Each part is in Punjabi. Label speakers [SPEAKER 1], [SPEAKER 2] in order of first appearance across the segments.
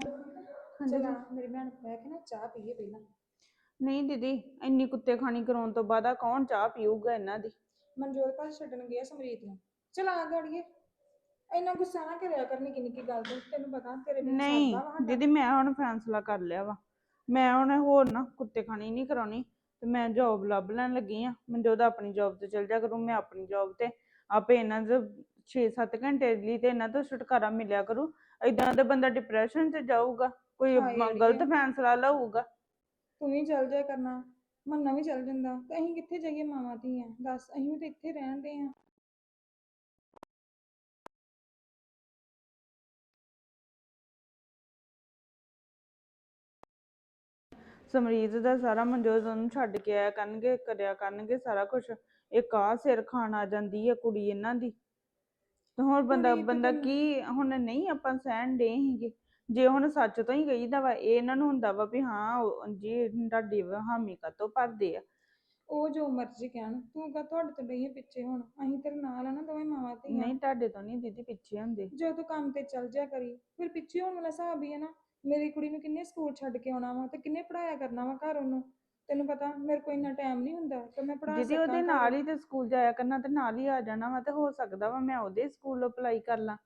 [SPEAKER 1] ਚਲਾ। ਮੇਰੀ ਭੈਣ ਬਹਿ ਕੇ ਨਾ ਚਾਹ ਪੀਏ ਪਹਿਲਾਂ।
[SPEAKER 2] ਨਹੀਂ ਦੀਦੀ ਇੰਨੀ ਕੁੱਤੇ ਖਾਣੀ ਕਰਾਉਣ ਤੋਂ ਬਾਅਦ ਆ ਕੌਣ ਚਾਹ ਪੀਊਗਾ ਇਹਨਾਂ ਦੀ?
[SPEAKER 1] ਮਨਜੋਤ ਭਾਜੀ ਛੱਡਣ ਗਿਆ ਸਮਰੀਤ ਨੂੰ। ਚਲਾ ਗੜੀਏ। ਇੰਨਾ ਗੁੱਸਾ ਨਾ ਕਰਿਆ ਕਰ ਨਿੱਕੀ ਨਿੱਕੀ ਗੱਲ ਤੋਂ ਤੈਨੂੰ ਪਤਾ ਤੇਰੇ ਬਿਨਾਂ
[SPEAKER 2] ਨਹੀਂ
[SPEAKER 1] ਸਰਦਾ ਵਾ ਸਾਡਾ।
[SPEAKER 2] ਦੀਦੀ ਮੈਂ ਹੁਣ ਫੈਸਲਾ ਕਰ ਲਿਆ ਵਾ। ਮੈਂ ਹੁਣ ਹੋਰ ਨਾ ਕੁੱਤੇ ਖਾਣੀ ਨਹੀਂ ਕਰਾਉਣੀ। ਤੇ ਮੈਂ ਜੌਬ ਲੱਭ ਲੈਣ ਲੱਗੀ ਆ। ਮਨਜੋਤ ਆਪਣੀ ਜੌਬ ਤੇ ਚਲ ਜਾ ਕਰੂੰ ਮੈਂ ਆਪਣੀ ਜੌਬ ਤੇ। ਆਪੇ ਇਹਨਾਂ ਦੇ 6-7 ਘੰਟੇ ਲਈ ਤੇ ਇਹਨਾਂ ਤੋਂ ਛੁਟਕਾਰਾ ਮਿਲਿਆ ਕਰੂ। ਇਦਾਂ ਦੇ ਬੰਦਾ ਡਿਪਰੈਸ਼ਨ 'ਚ ਜਾਊਗਾ ਕੋਈ
[SPEAKER 1] ਹਾਏ
[SPEAKER 2] ਮ-
[SPEAKER 1] ਅੜੀਏ।
[SPEAKER 2] ਗਲਤ ਫੈਸਲਾ ਲਊਗਾ।
[SPEAKER 1] ਤੂੰ ਵੀ ਚੱਲ ਜਾਇਆ ਕਰਨਾ ਮੰਨਾ ਵੀ ਚੱਲ ਜਾਂਦਾ। ਤੇ ਅਸੀਂ ਕਿੱਥੇ ਜਾਈਏ ਮਾਵਾਂ ਧੀਆਂ? ਦੱਸ ਅਸੀਂ ਵੀ ਤੇ ਇੱਥੇ ਰਹਿਣ ਦੇ ਆ
[SPEAKER 2] ਸਮਰੀਤ ਦਾ ਸਾਰਾ ਮਨਜੋਤ ਉਹਨੂੰ ਛੱਡ ਕੇ ਆਇਆ ਕਰਨਗੇ ਕਰਿਆ ਕਰਨਗੇ ਸਾਰਾ ਕੁਝ ਇੱਕ ਆ ਸਿਰ ਖਾਣ ਆ ਜਾਂਦੀ ਹੈ ਕੁੜੀ ਇਹਨਾਂ ਦੀ। ਤੇ ਹੋਰ ਬੰਦਾ
[SPEAKER 1] ਕੁੜੀ ਤੇ
[SPEAKER 2] ਬੰਦਾ
[SPEAKER 1] ਤੈਨੂੰ-
[SPEAKER 2] ਕੀ ਹੁਣ ਨਹੀਂ ਆਪਾਂ ਸਹਿਣ ਦੇ ਹੀਗੇ ਜੇ ਹੁਣ ਸੱਚ ਤੋਂ ਹੀ ਗਈਦਾ ਵਾ ਇਹ ਇਹਨਾਂ ਨੂੰ ਹੁੰਦਾ ਵਾ ਵੀ ਹਾਂ ਉਹ- ਜੀ ਤੁਹਾਡੀ ਹਾਮੀ ਕਾਤੋਂ ਭਰਦੇ ਆ।
[SPEAKER 1] ਉਹ ਜੋ ਮਰਜ਼ੀ ਕਹਿਣ ਤੂੰ ਕਹ ਤੁਹਾਡੇ ਤੋਂ ਡਈਏ ਪਿੱਛੇ ਹੁਣ ਅਸੀਂ ਤੇਰੇ ਨਾਲ ਆ ਨਾ ਦੋਵੇਂ ਮਾਵਾਂ ਧੀਆਂ।
[SPEAKER 2] ਨਹੀਂ ਤੁਹਾਡੇ ਤੋਂ ਨਹੀਂ ਦੀਦੀ ਪਿੱਛੇ ਹੁੰਦੇ।
[SPEAKER 1] ਜੇ ਤੂੰ ਕੰਮ ਤੇ ਚੱਲ ਜਾ ਕਰੀ ਫਿਰ ਪਿੱਛੇ ਹੋਣ ਵਾਲਾ ਹਿਸਾਬ ਹੀ ਹੈ ਨਾ। ਮੇਰੀ ਕੁੜੀ ਨੂੰ ਕਿੰਨੇ ਸਕੂਲ ਛੱਡ ਕੇ ਆਉਣਾ ਵਾ ਤੇ ਕਿੰਨੇ ਪੜਾਇਆ ਕਰਨਾ ਵਾ ਘਰ ਉਹਨੂੰ। ਤੈਨੂੰ ਪਤਾ ਮੇਰੇ ਕੋਲ ਇੰਨਾ ਟਾਈਮ ਨਹੀਂ ਹੁੰਦਾ ਕਿ ਮੈਂ ਪੜਾ
[SPEAKER 2] ਦੀਦੀ ਉਹਦੇ ਨਾਲ ਹੀ ਤੇ ਸਕੂਲ ਜਾਇਆ ਕਰਨਾ ਤੇ ਨਾਲ ਹੀ ਆ ਜਾਣਾ ਵਾ ਤੇ ਹੋ ਸਕਦਾ ਵਾ ਮੈਂ ਉਹਦੇ ਸਕੂਲ ਅਪਲਾਈ ਕਰ ਲਾਂ।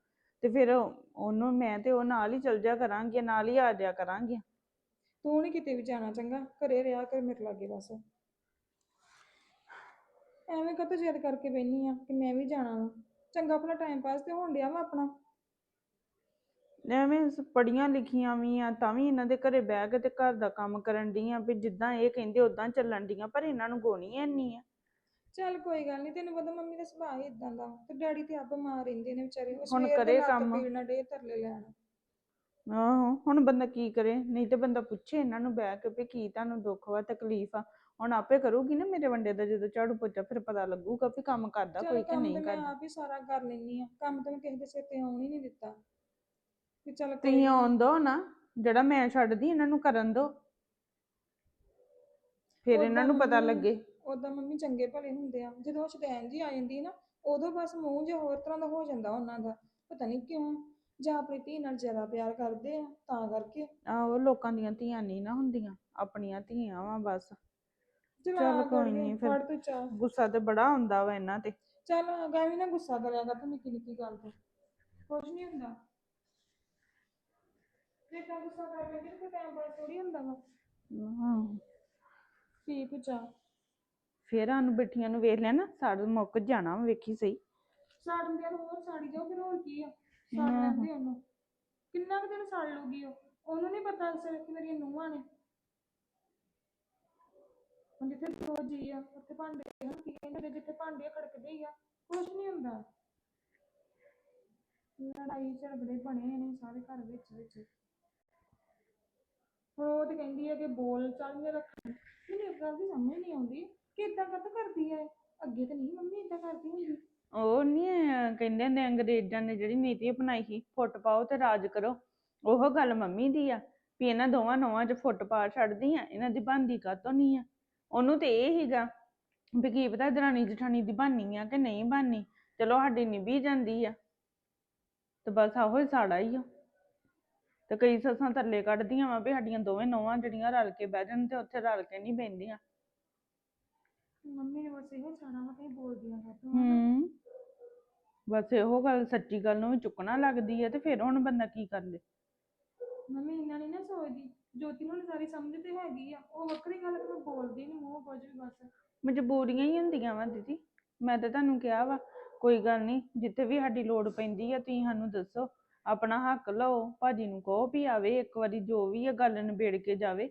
[SPEAKER 2] ਤੇ ਫਿਰ ਉਹਨੂੰ ਮੈਂ ਤੇ ਉਹ ਨਾਲ ਹੀ ਚਲ ਜਾ ਕਰਾਂਗੇ ਨਾਲ ਹੀ ਆ ਜਾਇਆ ਕਰਾਂਗੇ।
[SPEAKER 1] ਤੂੰ ਨਹੀਂ ਕਿਤੇ ਵੀ ਜਾਣਾ ਚੰਗਾ ਘਰੇ ਰਿਹਾ ਕਰ ਮੇਰੇ ਲਾਗੇ ਬਸ। ਐਵੇਂ ਕਦੋਂ ਜਿੱਦ ਕਰਕੇ ਬੈਣੀ ਆ ਕਿ ਮੈਂ ਵੀ ਜਾਣਾ ਵਾ। ਚੰਗਾ ਆਪਣਾ ਟਾਈਮ ਪਾਸ ਤੇ ਹੋਣ ਡਿਆ ਵਾ ਆਪਣਾ।
[SPEAKER 2] ਐਵੇਂ ਸ- ਪੜ੍ਹੀਆਂ ਲਿਖੀਆਂ ਵੀ ਆ ਤਾਂ ਵੀ ਇਹਨਾਂ ਦੇ ਘਰੇ ਬਹਿ ਕੇ ਤੇ ਘਰ ਦਾ ਕੰਮ ਕਰਨ ਡੀਆਂ ਵੀ ਜਿੱਦਾਂ ਇਹ ਕਹਿੰਦੇ ਉਦਾਂ ਚੱਲਣ ਡੀਆਂ ਪਰ ਇਹਨਾਂ ਨੂੰ ਗੋਣੀ ਐਨੀ ਆ।
[SPEAKER 1] ਚੱਲ ਕੋਈ ਗੱਲ ਨਹੀਂ ਤੈਨੂੰ ਪਤਾ ਮੰਮੀ ਦਾ ਸੁਭਾਅ ਹੀ ਇਦਾਂ ਦਾ ਤੇ ਡੈਡੀ ਤੇ ਆਪ ਬਿਮਾਰ ਰਹਿੰਦੇ ਨੇ ਵਿਚਾਰੇ ਉਹ
[SPEAKER 2] ਹੁਣ
[SPEAKER 1] ਸਵੇਰ ਦੇ
[SPEAKER 2] ਕਰੇ
[SPEAKER 1] ਲੱਤ
[SPEAKER 2] ਕੰਮ।
[SPEAKER 1] ਪੀੜ ਨਾਲ ਡੇ ਤਰਲੇ ਲੈਣ।
[SPEAKER 2] ਆਹੋ ਹੁਣ ਬੰਦਾ ਕੀ ਕਰੇ ਨਹੀਂ ਤੇ ਬੰਦਾ ਪੁੱਛੇ ਇਹਨਾਂ ਨੂੰ ਬਹਿ ਕੇ ਵੀ ਕੀ ਤੁਹਾਨੂੰ ਦੁੱਖ ਵਾ ਤਕਲੀਫ ਆ। ਹੁਣ ਆਪੇ ਕਰੂਗੀ ਨਾ ਮੇਰੇ ਵੰਡੇ ਦਾ ਜਦੋਂ ਝਾੜੂ ਪੋਚਾ ਫਿਰ ਪਤਾ ਲੱਗੂਗਾ ਵੀ ਕੰਮ ਕਰਦਾ
[SPEAKER 1] ਚੱਲ
[SPEAKER 2] ਕੋਈ ਕਿ
[SPEAKER 1] ਕੰਮ
[SPEAKER 2] ਨਹੀਂ
[SPEAKER 1] ਤੇ ਮੈਂ
[SPEAKER 2] ਕਰਦਾ।
[SPEAKER 1] ਆਪ ਹੀ ਸਾਰਾ ਕਰ ਲੈਣੀ ਆ ਕੰਮ ਤਾਂ ਮੈਂ ਕਿਸੇ ਦੇ ਸਿਰ ਤੇ ਆਉਣ ਹੀ ਨਹੀਂ ਦਿੱਤਾ। ਵੀ ਚੱਲ ਕੋਈ
[SPEAKER 2] ਤੁਸੀਂ। ਆਉਣ ਦੋ ਨਾ ਜਿਹੜਾ ਮੈਂ ਛੱਡਦੀ ਇਹਨਾਂ ਨੂੰ ਕਰਨ ਦੋ। ਫਿਰ ਇਹਨਾਂ ਨੂੰ ਪਤਾ ਲੱਗੇ।
[SPEAKER 1] ਉਦਾਂ ਮੰਮੀ ਚੰਗੇ ਭਲੇ ਹੁੰਦੇ ਆ। ਜਦੋਂ ਉਹ ਸ਼ੈਤਾਨ ਜੀ ਆ ਜਾਂਦੀ ਨਾ ਉਦੋਂ ਬਸ ਮੂੰਹ ਜਿਹਾ ਹੋਰ ਤਰ੍ਹਾਂ ਦਾ ਹੋ ਜਾਂਦਾ ਉਹਨਾਂ ਦਾ। ਪਤਾ ਨਹੀਂ ਕਿਉਂ ਜਾਂ ਆਪਣੀ ਧੀ ਨਾਲ ਜ਼ਿਆਦਾ ਪਿਆਰ ਕਰਦੇ ਆ ਤਾਂ ਕਰਕੇ।
[SPEAKER 2] ਆਹੋ ਲੋਕਾਂ ਦੀਆਂ ਧੀਆਂ ਨਹੀਂ ਨਾ ਹੁੰਦੀਆਂ ਆਪਣੀਆਂ ਧੀਆਂ ਵਾ ਬਸ।
[SPEAKER 1] ਚਲ
[SPEAKER 2] ਕੋਈ ਨੀ ਫਿਰ।
[SPEAKER 1] ਫੜ ਤੂੰ ਚਾਹ।
[SPEAKER 2] ਗੁੱਸਾ ਤੇ ਬੜਾ ਹੁੰਦਾ ਵਾ ਇਹਨਾਂ ਤੇ।
[SPEAKER 1] ਚੱਲ ਗਾਵੀ ਨਾ ਗੁੱਸਾ ਕਰਿਆ ਕਰ ਤੂੰ ਨਿੱਕੀ ਨਿੱਕੀ ਗੱਲ ਤੇ। ਕੁਝ ਨਹੀਂ ਹੁੰਦਾ। ਜੇ ਤਾਂ ਗੁੱਸਾ ਕਰ ਲੈਂਦੇ ਕੋਈ ਟਾਈਮ ਪਾਸ ਥੋੜੀ ਹੁੰਦਾ ਵਾ।
[SPEAKER 2] ਹਾਂ।
[SPEAKER 1] ਪੀ ਤੂੰ ਚਾਹ
[SPEAKER 2] ਫਿਰ ਸਾਨੂੰ ਬਿਠੀਆਂ ਨੂੰ ਵੇਖ ਲਿਆ ਨਾ ਸਾੜ ਮੁੱਕ ਜਾਣਾ ਵਾ, ਵੇਖੀ ਸਹੀ।
[SPEAKER 1] ਸਾੜਨ ਦੇ ਹੋਰ ਸਾੜੀ ਜਾਓ ਫਿਰ ਹੋਰ ਕੀ ਆ? ਸਾੜ
[SPEAKER 2] ਆਹੋ।
[SPEAKER 1] ਲੈਂਦੇ ਉਹਨੂੰ। ਕਿੰਨਾ ਕੁ ਦਿਨ ਸਾੜ ਲੂਗੀ ਉਹ? ਉਹਨੂੰ ਨਹੀਂ ਪਤਾ ਸਿਰ ਕਿ ਮੇਰੀਆਂ ਨੂੰਹਾਂ ਨੇ। ਹੁਣ ਜਿੱਥੇ ਦੋ ਜੀ ਆ ਉੱਥੇ ਭਾਂਡੇ ਹਨ ਕੀ ਕਹਿੰਦੇ ਨੇ, ਜਿੱਥੇ ਭਾਂਡੇ ਆ, ਖੜਕਦੇ ਹੀ ਆ ਕੁਛ ਨਹੀਂ ਹੁੰਦਾ। ਲੜਾਈ ਝਗੜੇ ਬਣੇ ਨੇ ਸਾਰੇ ਘਰ ਵਿੱਚ ਵਿੱਚ। ਹੁਣ ਉਹ ਤੇ ਕਹਿੰਦੀ ਹੈ ਕਿ ਬੋਲ ਚਾਲ ਨਹੀਂ ਮੈਨੂੰ ਇੱਕ ਗੱਲ ਦੀ ਸਮਝ ਨਹੀਂ ਆਉਂਦੀ ਕਿ ਇਦਾਂ ਕਦ ਕਰਦੀ ਹੈ ਅੱਗੇ ਤੇ ਨਹੀਂ ਮੰਮੀ ਇਦਾਂ ਕਰਦੀ ਹੁੰਦੀ।
[SPEAKER 2] ਉਹ ਨਹੀਂ ਕਹਿੰਦੇ ਨੇ ਅੰਗਰੇਜ਼ਾਂ ਨੇ ਜਿਹੜੀ ਨੀਤੀ ਅਪਣਾਈ ਸੀ, ਫੁੱਟ ਪਾਓ ਤੇ ਰਾਜ ਕਰੋ। ਉਹ ਗੱਲ ਮੰਮੀ ਦੀ ਆ, ਵੀ ਇਹਨਾਂ ਦੋਵਾਂ ਨੌਵਾਂ 'ਚ ਫੁੱਟ ਪਾ ਛੱਡਦੀ ਆ, ਇਹਨਾਂ ਦੀ ਬਣਦੀ ਕਾਤੋਂ ਨਹੀਂ ਆ? ਉਹਨੂੰ ਤੇ ਇਹ ਹੀਗਾ ਵੀ ਕੀ ਪਤਾ ਦਰਾਣੀ ਜਠਾਣੀ ਦੀ ਬਾਨੀ ਆ ਕਿ ਨਹੀਂ ਬਾਨੀ ਚਲੋ ਸਾਡੀ ਨਿਭੀ ਜਾਂਦੀ ਆ। ਤੇ ਬਸ ਆਹੋ ਸਾੜਾ ਹੀ ਆ। ਤੇ ਕਈ ਸੱਸਾਂ ਥੱਲੇ ਕੱਢਦੀਆਂ ਵਾ ਵੀ ਸਾਡੀਆਂ ਦੋਵੇਂ ਨੌਵਾਂ ਜਿਹੜੀਆਂ ਰਲ ਕੇ ਬਹਿ ਜਾਣ ਤੇ ਉੱਥੇ ਰਲ ਕੇ ਨਹੀਂ ਬਹਿੰਦੀਆਂ।
[SPEAKER 1] ਮੰਮੀ ਨੇ ਬਸ ਇਹੋ ਸਾਰਾ ਵਾ ਕਹੀਂ ਬੋਲਦੀਆਂ ਕਰ
[SPEAKER 2] ਹੂੰ ਬਸ ਇਹੋ ਗੱਲ ਸੱਚੀ ਗੱਲ ਨੂੰ ਵੀ ਚੁੱਕਣਾ ਲੱਗਦੀ ਹੈ ਤੇ ਫਿਰ ਹੁਣ ਬੰਦਾ ਕੀ ਕਰ ਲੇ
[SPEAKER 1] ਮੰਮੀ ਇੰਨਾ ਨਹੀਂ ਨਾ ਸੋਚਦੀ ਜੋਤੀ ਨੂੰ ਸਾਰੀ ਸਮਝ ਤੇ ਹੈਗੀ ਆ ਉਹ ਵੱਖਰੀ ਗੱਲ ਕਿ ਮੈਂ ਬੋਲਦੀ ਨਹੀਂ ਮੂੰਹ ਕੁਝ ਵੀ ਬਸ।
[SPEAKER 2] ਮਜਬੂਰੀਆਂ ਹੀ ਹੁੰਦੀਆਂ ਵਾ ਦੀਦੀ ਮੈਂ ਤਾਂ ਤੁਹਾਨੂੰ ਕਿਹਾ ਵਾ ਕੋਈ ਗੱਲ ਨਹੀਂ ਜਿੱਥੇ ਵੀ ਸਾਡੀ ਲੋੜ ਪੈਂਦੀ ਆ ਤੁਸੀਂ ਸਾਨੂੰ ਦੱਸੋ। ਆਪਣਾ ਹੱਕ ਲਓ ਭਾਜੀ ਨੂੰ ਕਹੋ ਵੀ ਆਵੇ ਇੱਕ ਵਾਰੀ ਜੋ ਵੀ ਆ ਗੱਲ ਨਿਬੇੜ ਕੇ ਜਾਵੇ।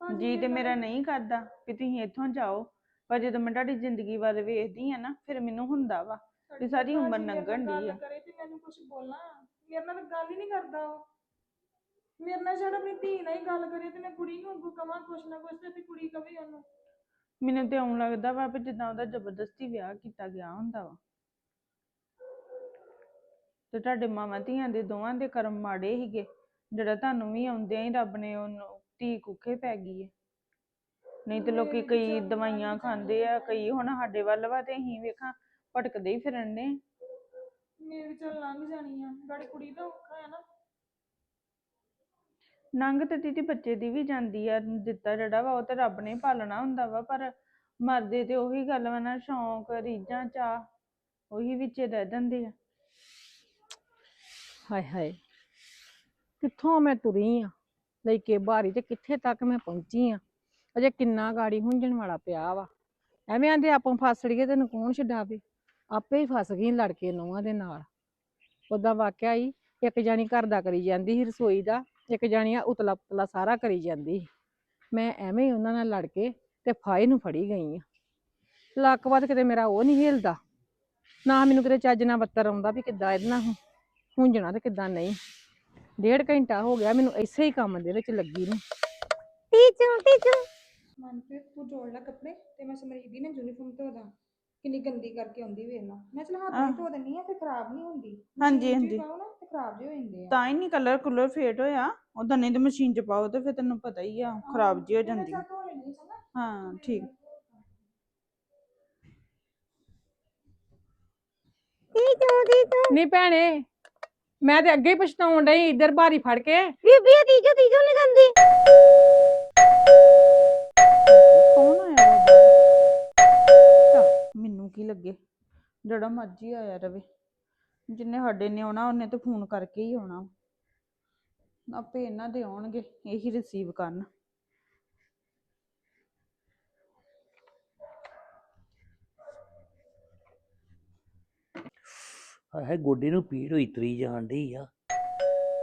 [SPEAKER 2] ਜੀ ਤੇ ਮੇਰਾ ਨਹੀਂ ਕਰਦਾ ਵੀ ਤੁਸੀਂ ਇੱਥੋਂ ਜਾਓ ਪਰ ਜਦੋਂ ਮੈਂ ਤੁਹਾਡੀ ਜ਼ਿੰਦਗੀ ਵੱਲ ਵੇਖਦੀ ਆ ਨਾ ਫਿਰ ਮੈਨੂੰ ਹੁੰਦਾ ਵਾ ਵੀ ਸਾਰੀ ਉਮਰ ਲੰਘਣ
[SPEAKER 1] ਗੱਲ
[SPEAKER 2] ਆ।
[SPEAKER 1] ਕਰੇ ਤੇ ਮੈਨੂੰ ਕੁਝ ਬੋਲਾਂ ਮੇਰੇ ਨਾਲ ਤਾਂ ਗੱਲ ਹੀ ਨਹੀਂ ਕਰਦਾ ਉਹ। ਮੇਰੇ ਨਾਲ ਛੱਡ ਆਪਣੀ ਧੀ ਨਾਲ ਹੀ ਗੱਲ ਕਰੇ ਤੇ ਮੈਂ ਕੁੜੀ ਨੂੰ ਅੱਗੋਂ ਕਵਾਂ ਕੁਛ ਨਾ ਕੁਛ ਤੇ ਕੁੜੀ ਕਵੇ ਉਹਨੂੰ।
[SPEAKER 2] ਮੈਨੂੰ ਤੇ ਇਉਂ ਲੱਗਦਾ ਵਾ ਵੀ ਜਿੱਦਾਂ ਉਹਦਾ ਜ਼ਬਰਦਸਤੀ ਵਿਆਹ ਕੀਤਾ ਗਿਆ ਹੁੰਦਾ ਵਾ। ਤੇ ਤੁਹਾਡੇ ਮਾਵਾਂ ਧੀਆਂ ਦੇ ਦੋਵਾਂ ਦੇ ਕਰਮ ਮਾੜੇ ਹੀਗੇ ਜਿਹੜਾ ਤੁਹਾਨੂੰ ਵੀ ਆਉਂਦਿਆਂ ਹੀ ਰੱਬ ਨੇ ਉਹਨੂੰ ਧੀ ਕੁੱਖੇ ਪੈ ਗਈ ਏ। ਨਹੀਂ ਤੇ ਲੋਕੀ ਕਈ ਦਵਾਈਆਂ ਖਾਂਦੇ ਆ ਕਈ ਹੁਣ ਸਾਡੇ ਵੱਲ ਵਾ ਤੇ ਅਸੀਂ ਵੇਖਾਂ ਭਟਕਦੇ ਹੀ ਫਿਰਨ ਨੇ।
[SPEAKER 1] ਮੇਰੇ ਵੀ ਚੱਲ ਲੰਘ ਜਾਣੀ ਆ ਗਾੜੀ ਕੁੜੀ ਦਾ ਔਖਾ ਹੈ ਨਾ।
[SPEAKER 2] ਨੰਗ ਤੇ ਦੀਦੀ ਬੱਚੇ ਦੀ ਵੀ ਜਾਂਦੀ ਆ ਦਿੱਤਾ ਜਿਹੜਾ ਵਾ ਉਹ ਤੇ ਰੱਬ ਨੇ ਪਾਲਣਾ ਹੁੰਦਾ ਵਾ ਪਰ ਮਰਦੇ ਤੇ ਉਹੀ ਗੱਲ ਵਾ ਨਾ ਸ਼ੌਂਕ ਰੀਝਾਂ ਚਾਹ ਉਹੀ ਵਿੱਚ ਰਹਿ ਜਾਂਦੇ ਆ।
[SPEAKER 3] ਹਾਏ ਹਾਏ। ਕਿੱਥੋਂ ਮੈਂ ਤੁਰੀ ਆ? ਲੈ ਕੇ ਬਾਰੀ ਤੇ ਕਿੱਥੇ ਤੱਕ ਮੈਂ ਪਹੁੰਚੀ ਆ? ਅਜੇ ਕਿੰਨਾ ਗਾੜੀ ਹੁੰਜਣ ਵਾਲਾ ਪਿਆ ਵਾ। ਐਵੇਂ ਆਂਦੇ ਆਪਾਂ ਫਸੜੀਏ ਤੈਨੂੰ ਕੌਣ ਛਡਾਵੇ? ਆਪੇ ਹੀ ਫਸ ਗਈ ਲੜ ਕੇ ਨੋਹਾਂ ਦੇ ਨਾਲ। ਉਦਾਂ ਵਾਕਿਆ ਹੀ ਇੱਕ ਜਾਣੀ ਘਰ ਦਾ ਕਰੀ ਜਾਂਦੀ ਸੀ ਰਸੋਈ ਦਾ, ਇੱਕ ਜਾਣੀ ਆ ਉਤਲਾ ਪੁਤਲਾ ਸਾਰਾ ਕਰੀ ਜਾਂਦੀ ਸੀ। ਮੈਂ ਐਵੇਂ ਹੀ ਉਹਨਾਂ ਨਾਲ ਲੜ ਕੇ ਤੇ ਫਾਈ ਨੂੰ ਫੜੀ ਗਈ ਆ। ਲੱਕ ਵੱਧ ਕਿਤੇ ਮੇਰਾ ਉਹ ਨਹੀਂ ਹਿਲਦਾ। ਨਾ ਮੈਨੂੰ ਕਿਤੇ ਚੱਜ ਨਾਲ ਬੱਤਰ ਆਉਂਦਾ ਵੀ ਕਿੱਦਾਂ ਇਹਦੇ ਨਾਲ ਹੁੰਜਣਾ ਤੇ ਕਿੱਦਾਂ ਨਹੀਂ। ਡੇਢ ਘੰਟਾ ਹੋ ਗਿਆ ਮੈਨੂੰ ਇਸੇ ਹੀ ਕੰਮ ਦੇ ਵਿੱਚ ਲੱਗੀ ਨੂੰ। ਟੀਚਰ ਟੀਚਰ
[SPEAKER 1] ਮਨਪ੍ਰੀਤ ਤੂੰ ਜੋੜ ਲੈ ਕੱਪੜੇ ਤੇ ਮੈਂ ਸਮਰੀਤ ਦੀ ਨਾ ਯੂਨੀਫਾਰਮ ਧੋ ਦਾਂ। ਕਿੰਨੀ ਗੰਦੀ ਕਰਕੇ ਆਉਂਦੀ ਵੇਖ ਲਾ। ਮੈਂ ਚਲ ਹੱਥ ਨਾਲ
[SPEAKER 2] ਆਹ।
[SPEAKER 1] ਧੋ ਦਿੰਨੀ ਆ ਫਿਰ ਖਰਾਬ ਨਹੀਂ ਹੁੰਦੀ।
[SPEAKER 2] ਹਾਂਜੀ, ਹਾਂਜੀ।
[SPEAKER 1] ਪਾਓ ਨਾ ਤੇ ਖਰਾਬ ਜਿਹੇ ਹੋ ਜਾਂਦੇ ਆ।
[SPEAKER 2] ਤਾਂ ਹੀ ਨਹੀਂ ਕਲਰ ਕੁਲਰ ਫੇਡ ਹੋਇਆ। ਉਦਾਂ ਨਹੀਂ ਤੇ ਮਸ਼ੀਨ 'ਚ ਪਾਓ ਤੇ ਫਿਰ ਤੈਨੂੰ ਪਤਾ ਹੀ ਆ ਖਰਾਬ ਜੀ ਹੋ ਜਾਂਦੀ। ਆ।
[SPEAKER 1] ਚੱਲ ਧੋ ਲੈਂਦੀ ਚੰਗਾ।
[SPEAKER 2] ਹਾਂ ਠੀਕ।
[SPEAKER 3] ਨਹੀਂ ਭੈਣੇ ਮੈਂ ਤੇ ਅੱਗੇ ਹੀ ਪਛਤਾਉਣ ਡਈ ਇੱਧਰ ਬਾਰੀ ਫੜ ਕੇ।
[SPEAKER 4] ਬੀਬੀ ਇਹ ਤੀਜੋ ਤੀਜੋ ਨਹੀਂ ਗੰਦੀ।
[SPEAKER 2] ਕੌਣ ਆਇਆ ਵਾ ਬਾਹਰ? ਆਹ, ਮੈਨੂੰ ਕੀ ਲੱਗੇ? ਜਿਹੜਾ ਮਰਜ਼ੀ ਆਇਆ ਰਵੇ। ਜਿੰਨੇ ਸਾਡੇ ਨੇ ਆਉਣਾ ਉਹਨੇ ਤਾਂ ਫੋਨ ਕਰਕੇ ਹੀ ਆਉਣਾ। ਆਪੇ ਇਹਨਾਂ ਦੇ ਆਉਣਗੇ ਇਹੀ ਰਿਸੀਵ ਕਰਨ।
[SPEAKER 5] ਹੈ ਗੋਡੇ ਨੂੰ ਪੀੜ ਹੋਈ ਤਰੀ ਜਾਣ ਡਈ ਆ।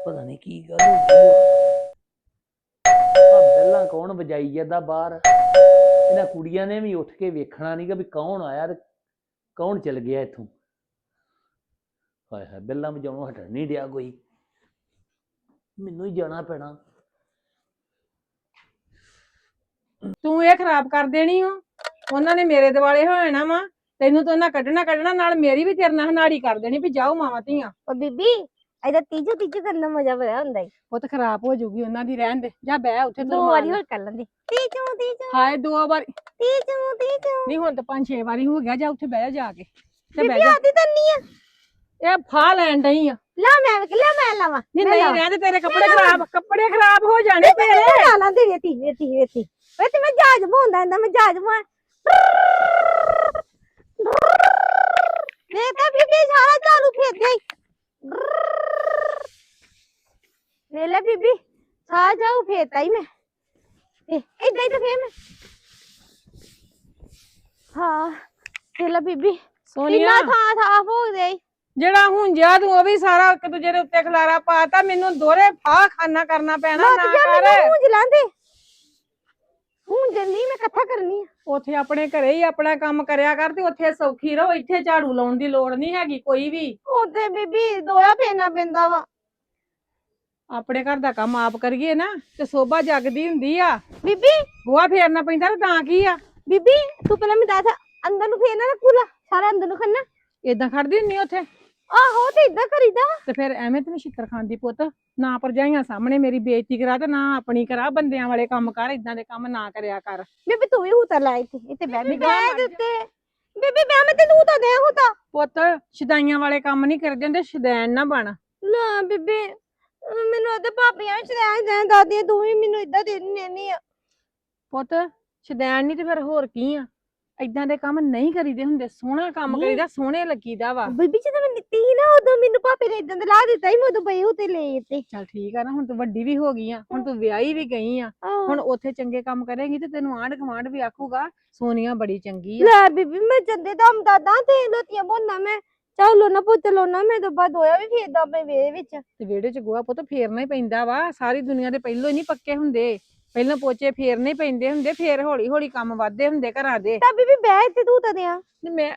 [SPEAKER 5] ਪਤਾ ਨਹੀਂ ਕੀ ਗੱਲ ਹੋ ਗਈ ਆ। ਬੈਲਾਂ ਕੌਣ ਵਜਾਈ ਜਾਂਦਾ ਬਾਹਰ? ਇਹਨਾਂ ਕੁੜੀਆਂ ਨੇ ਵੀ ਉੱਠ ਕੇ ਵੇਖਣਾ ਨਹੀਂਗਾ ਵੀ ਕੌਣ ਆਇਆ ਤੇ ਕੌਣ ਚਲ ਗਿਆ ਇੱਥੋਂ। ਹਾਏ ਹਾਏ, ਬੈਲਾਂ ਵਜਾਉਣੋਂ ਹਟਣ ਨਹੀਂ ਡਿਆ ਕੋਈ। ਮੈਨੂੰ ਹੀ ਜਾਣਾ ਪੈਣਾ।
[SPEAKER 3] ਤੂੰ ਇਹ ਖਰਾਬ ਕਰ ਦੇਣੀ ਓ। ਉਹਨਾਂ ਨੇ ਮੇਰੇ ਦਿਵਾਲੇ ਹੋ ਜਾਣਾ ਵਾ। ਤੈਨੂੰ ਤਾਂ ਉਹਨਾਂ ਕੱਢਣਾ ਕੱਢਣਾ ਨਾਲ ਮੇਰੀ ਵੀ ਤੇਰੇ ਨਾਲ ਹਨਾੜੀ ਕਰ ਦੇਣੀ ਵੀ ਜਾਓ ਮਾਵਾਂ ਧੀਆਂ।
[SPEAKER 4] ਉਹ ਬੀਬੀ ਇਹਦਾ ਤੀਜੋ ਤੀਜੋ ਕਰਨ ਦਾ ਮਜ਼ਾ ਬੜਾ ਹੁੰਦਾ ਈ।
[SPEAKER 3] ਪੁੱਤ ਖਰਾਬ ਹੋ ਜਾਊਗੀ ਉਹਨਾਂ ਦੀ ਰਹਿਣ ਦੇ। ਜਾ ਬਹਿ ਉੱਥੇ
[SPEAKER 4] ਦੋ ਵਾਰੀ ਹੋਰ ਕਰ ਲੈਂਦੀ। ਤੀਜੋ ਤੀਜੋ।
[SPEAKER 3] ਹਾਏ ਦੋ ਵਾਰੀ।
[SPEAKER 4] ਤੀਜੋ ਤੀਜੋ।
[SPEAKER 3] ਨਹੀਂ ਹੁਣ ਤਾਂ ਪੰਜ ਛੇ ਵਾਰੀ ਹੋ ਗਿਆ ਜਾ ਉੱਥੇ ਬਹਿ ਜਾ ਜਾ ਕੇ। ਤੇ ਬਹਿ
[SPEAKER 4] ਬੀਬੀ
[SPEAKER 3] ਜਾ।
[SPEAKER 4] ਆਦੀ ਤਾਂ ਨਹੀਂ ਆ।
[SPEAKER 3] ਇਹ ਫਾ ਲੈਣ ਡਈ ਆ।
[SPEAKER 4] ਲਾ ਮੈਂ ਲੈ ਮੈਂ ਲਾਵਾਂ।
[SPEAKER 3] ਨਹੀਂ ਨਹੀਂ। ਰਹਿਣ ਦੇ ਤੇਰੇ ਕੱਪੜੇ ਖਰਾਬ ਕੱਪੜੇ ਖਰਾਬ ਹੋ ਜਾਣੇ ਤੇਰੇ।
[SPEAKER 4] ਲਾ ਲਾਂ ਦੇ ਵੇਤੀ ਵੇਤੀ ਵੇਤੀ ਵੇਤੀ ਮੈਂ ਜਹਾਜ਼ ਬੋਂਦਾ ਹੁੰਦਾ ਮੈਂ ਜਹਾਜ਼ ਬੋਂ ਦੇਖਦਾ ਬੀਬੀ ਸਾਰਾ ਚਾਲੂ ਫੇਰ ਗਈ ਵੇਲੇ ਬੀਬੀ ਸਾਰਾ ਚਾਲੂ ਫੇਰਤਾ ਹੀ ਮੈਂ ਇਹ ਇਦਾਂ ਹੀ ਤਾਂ ਫੇਰ ਮੈਂ ਹਾਂ ਵੇਲੇ ਬੀਬੀ
[SPEAKER 3] ਸੋਨੀਆ
[SPEAKER 4] ਕਿੰਨਾ ਥਾਂ ਸਾਫ਼ ਹੋ ਗਿਆ ਈ।
[SPEAKER 3] ਜਿਹੜਾ ਹੁਣ ਜਾ ਤੂੰ ਉਹ ਵੀ ਸਾਰਾ ਇੱਕ ਦੂਜੇ ਦੇ ਉੱਤੇ ਖਲਾਰਾ ਪਾਤਾ ਮੈਨੂੰ ਦੋਰੇ ਫਾ ਖਾਨਾ ਕਰਨਾ ਪੈਣਾ
[SPEAKER 4] ਲੱਗ
[SPEAKER 3] ਨਾ
[SPEAKER 4] ਜਾ
[SPEAKER 3] ਕਰ
[SPEAKER 4] ਮੈਨੂੰ ਹੂੰਜ ਲਾਂਦੇ ਹੂੰਜ ਨਹੀਂ ਮੈਂ ਇਕੱਠਾ ਕਰਨੀ ਆ।
[SPEAKER 3] ਉੱਥੇ ਆਪਣੇ ਘਰੇ ਹੀ ਆਪਣਾ ਕੰਮ ਕਰਿਆ ਕਰ ਤੇ ਉੱਥੇ ਸੌਖੀ ਰਹੋ ਇੱਥੇ ਝਾੜੂ ਲਾਉਣ ਦੀ ਲੋੜ ਨਹੀਂ ਹੈਗੀ ਕੋਈ ਵੀ।
[SPEAKER 4] ਉਹਦੇ ਬੀਬੀ ਦੋਇਆ ਫੇਰਨਾ ਪੈਂਦਾ ਵਾ।
[SPEAKER 3] ਆਪਣੇ ਘਰ ਦਾ ਕੰਮ ਆਪ ਕਰੀਏ ਨਾ ਤੇ ਸੋਭਾ ਜਗਦੀ ਹੁੰਦੀ ਆ।
[SPEAKER 4] ਬੀਬੀ!
[SPEAKER 3] ਗੋਹਾ ਫੇਰਨਾ ਪੈਂਦਾ ਤੇ ਤਾਂ ਕੀ ਆ?
[SPEAKER 4] ਬੀਬੀ ਤੂੰ ਪਹਿਲਾਂ ਮੈਨੂੰ ਦੱਸ ਅੰਦਰ ਨੂੰ ਫੇਰਨਾ ਨਾ ਕੂਲਾ ਸਾਰਾ ਅੰਦਰ ਨੂੰ ਖੰਨਾ।
[SPEAKER 3] ਏਦਾਂ ਖੜਦੀ ਹੁੰਨੀ ਉੱਥੇ?
[SPEAKER 4] ਆਹੋ ਤੇ ਇਦਾਂ ਕਰੀਦਾ ਵਾ।
[SPEAKER 3] ਤੇ ਫਿਰ ਐਵੇਂ ਤੈਨੂੰ ਛਿੱਤਰ ਖਾਂਦੀ ਪੁੱਤ? ਨਾ ਪਰਜਾਈਆਂ ਸਾਹਮਣੇ ਮੇਰੀ ਬੇਇੱਜ਼ਤੀ ਕਰਾ ਤੇ ਨਾ ਆਪਣੀ ਕਰਾ ਬੰਦਿਆਂ ਵਾਲੇ ਕੰਮ ਕਰ ਇਦਾਂ ਦੇ ਕੰਮ ਨਾ ਕਰਿਆ ਕਰ।
[SPEAKER 4] ਬੀਬੀ ਤੂੰ ਵੀ ਹੁਤਾ ਲੈ ਇੱਥੇ ਇੱਥੇ ਬਹਿ
[SPEAKER 3] ਜਾ
[SPEAKER 4] ਦੇ ਉੱਤੇ। ਬੀਬੀ ਬਹਿ ਮੈਂ ਤੈਨੂੰ ਹੁਤਾ ਦੇ ਹੁਤਾ।
[SPEAKER 3] ਪੁੱਤ ਸ਼ਦਾਈਆਂ ਵਾਲੇ ਕੰਮ ਨਹੀਂ ਕਰਦੇ ਹੁੰਦੇ ਸ਼ਦੈਨ ਨਾ ਬਣ।
[SPEAKER 4] ਨਾ ਬੀਬੀ ਮੈਨੂੰ ਉਹਦੇ ਭਾਪੀਆਂ ਰਹਿ ਦੇ ਦਾਦੀਆਂ ਤੂੰ ਵੀ ਮੈਨੂੰ ਇਦਾਂ ਦੇ ਨਹੀਂ ਆ।
[SPEAKER 3] ਪੁੱਤ ਸ਼ਦੈਨ ਨਹੀਂ ਤੇ ਫਿਰ ਹੋਰ ਕੀ ਆ? ਇਦਾਂ ਦੇ ਕੰਮ ਨਹੀਂ ਕਰੀਦੇ ਹੁੰਦੇ ਸੋਹਣਾ ਕੰਮ
[SPEAKER 4] ਨਹੀਂ।
[SPEAKER 3] ਕਰੀਦਾ ਸੋਹਣੇ ਲੱਗੀਦਾ ਵਾ।
[SPEAKER 4] ਬੀਬੀ ਜਦੋਂ ਮੈਂ ਨਿੱਤੀ ਸੀ ਨਾ ਉਦੋਂ ਮੈਨੂੰ ਭਾਪੇ ਨੇ ਇਦਾਂ ਦੇ ਲਾ ਦਿੱਤਾ ਸੀ ਮੈਂ ਉਦੋਂ ਪਈ ਹੁਤੇ ਲੈ ਤੇ।
[SPEAKER 3] ਚਲ ਠੀਕ ਆ ਨਾ ਹੁਣ ਤੂੰ ਵੱਡੀ ਵੀ ਹੋ ਗਈ ਆ ਹੁਣ ਤੂੰ ਵਿਆਹੀ ਵੀ ਗਈ ਆ ਹੁਣ ਉੱਥੇ ਚੰਗੇ ਕੰਮ ਕਰੇਂਗੀ ਤੇ ਤੈਨੂੰ ਆਂਢ ਗੁਆਂਢ ਵੀ ਆਖੂਗਾ ਸੋਨੀਆ ਬੜੀ ਚੰਗੀ ਆ।
[SPEAKER 4] ਲੈ ਬੀਬੀ ਮੈਂ ਜੰਦੇ ਦਮ ਦਾਦਾ ਤੇ ਲੋਤੀਆਂ ਬੋਨਾ ਮੈਂ ਚਾਹ ਨਾ ਪੁੱਤ ਲੋਨਾ ਮੈਂ ਤਾਂ ਬਾਅਦ ਹੋਇਆ ਵੀ ਫੇਰਦਾ ਮੈਂ ਵੇ ਵਿੱਚ।
[SPEAKER 3] ਤੇ ਵਿਹੜੇ 'ਚ ਗੋਹਾ ਪੁੱਤ ਫੇਰਨਾ ਹੀ ਪੈਂਦਾ ਵਾ ਸਾਰੀ ਦੁਨੀਆ ਦੇ ਪਹਿਲੋਂ ਹੀ ਨਹੀਂ ਪੱਕੇ ਹੁੰਦੇ। ਪਹਿਲਾਂ ਪੋਚੇ ਫੇਰਨੇ ਪੈਂਦੇ ਹੁੰਦੇ ਫੇਰ ਹੌਲੀ ਹੌਲੀ ਕੰਮ ਵੱਧਦੇ ਹੁੰਦੇ ਘਰਾਂ ਦੇ।
[SPEAKER 4] ਤਾਂ ਬੀਬੀ ਬਹਿ ਇੱਥੇ ਤੂੰ ਤਾਂ ਦਿਆਂ
[SPEAKER 3] ਤੇ ਮੈਂ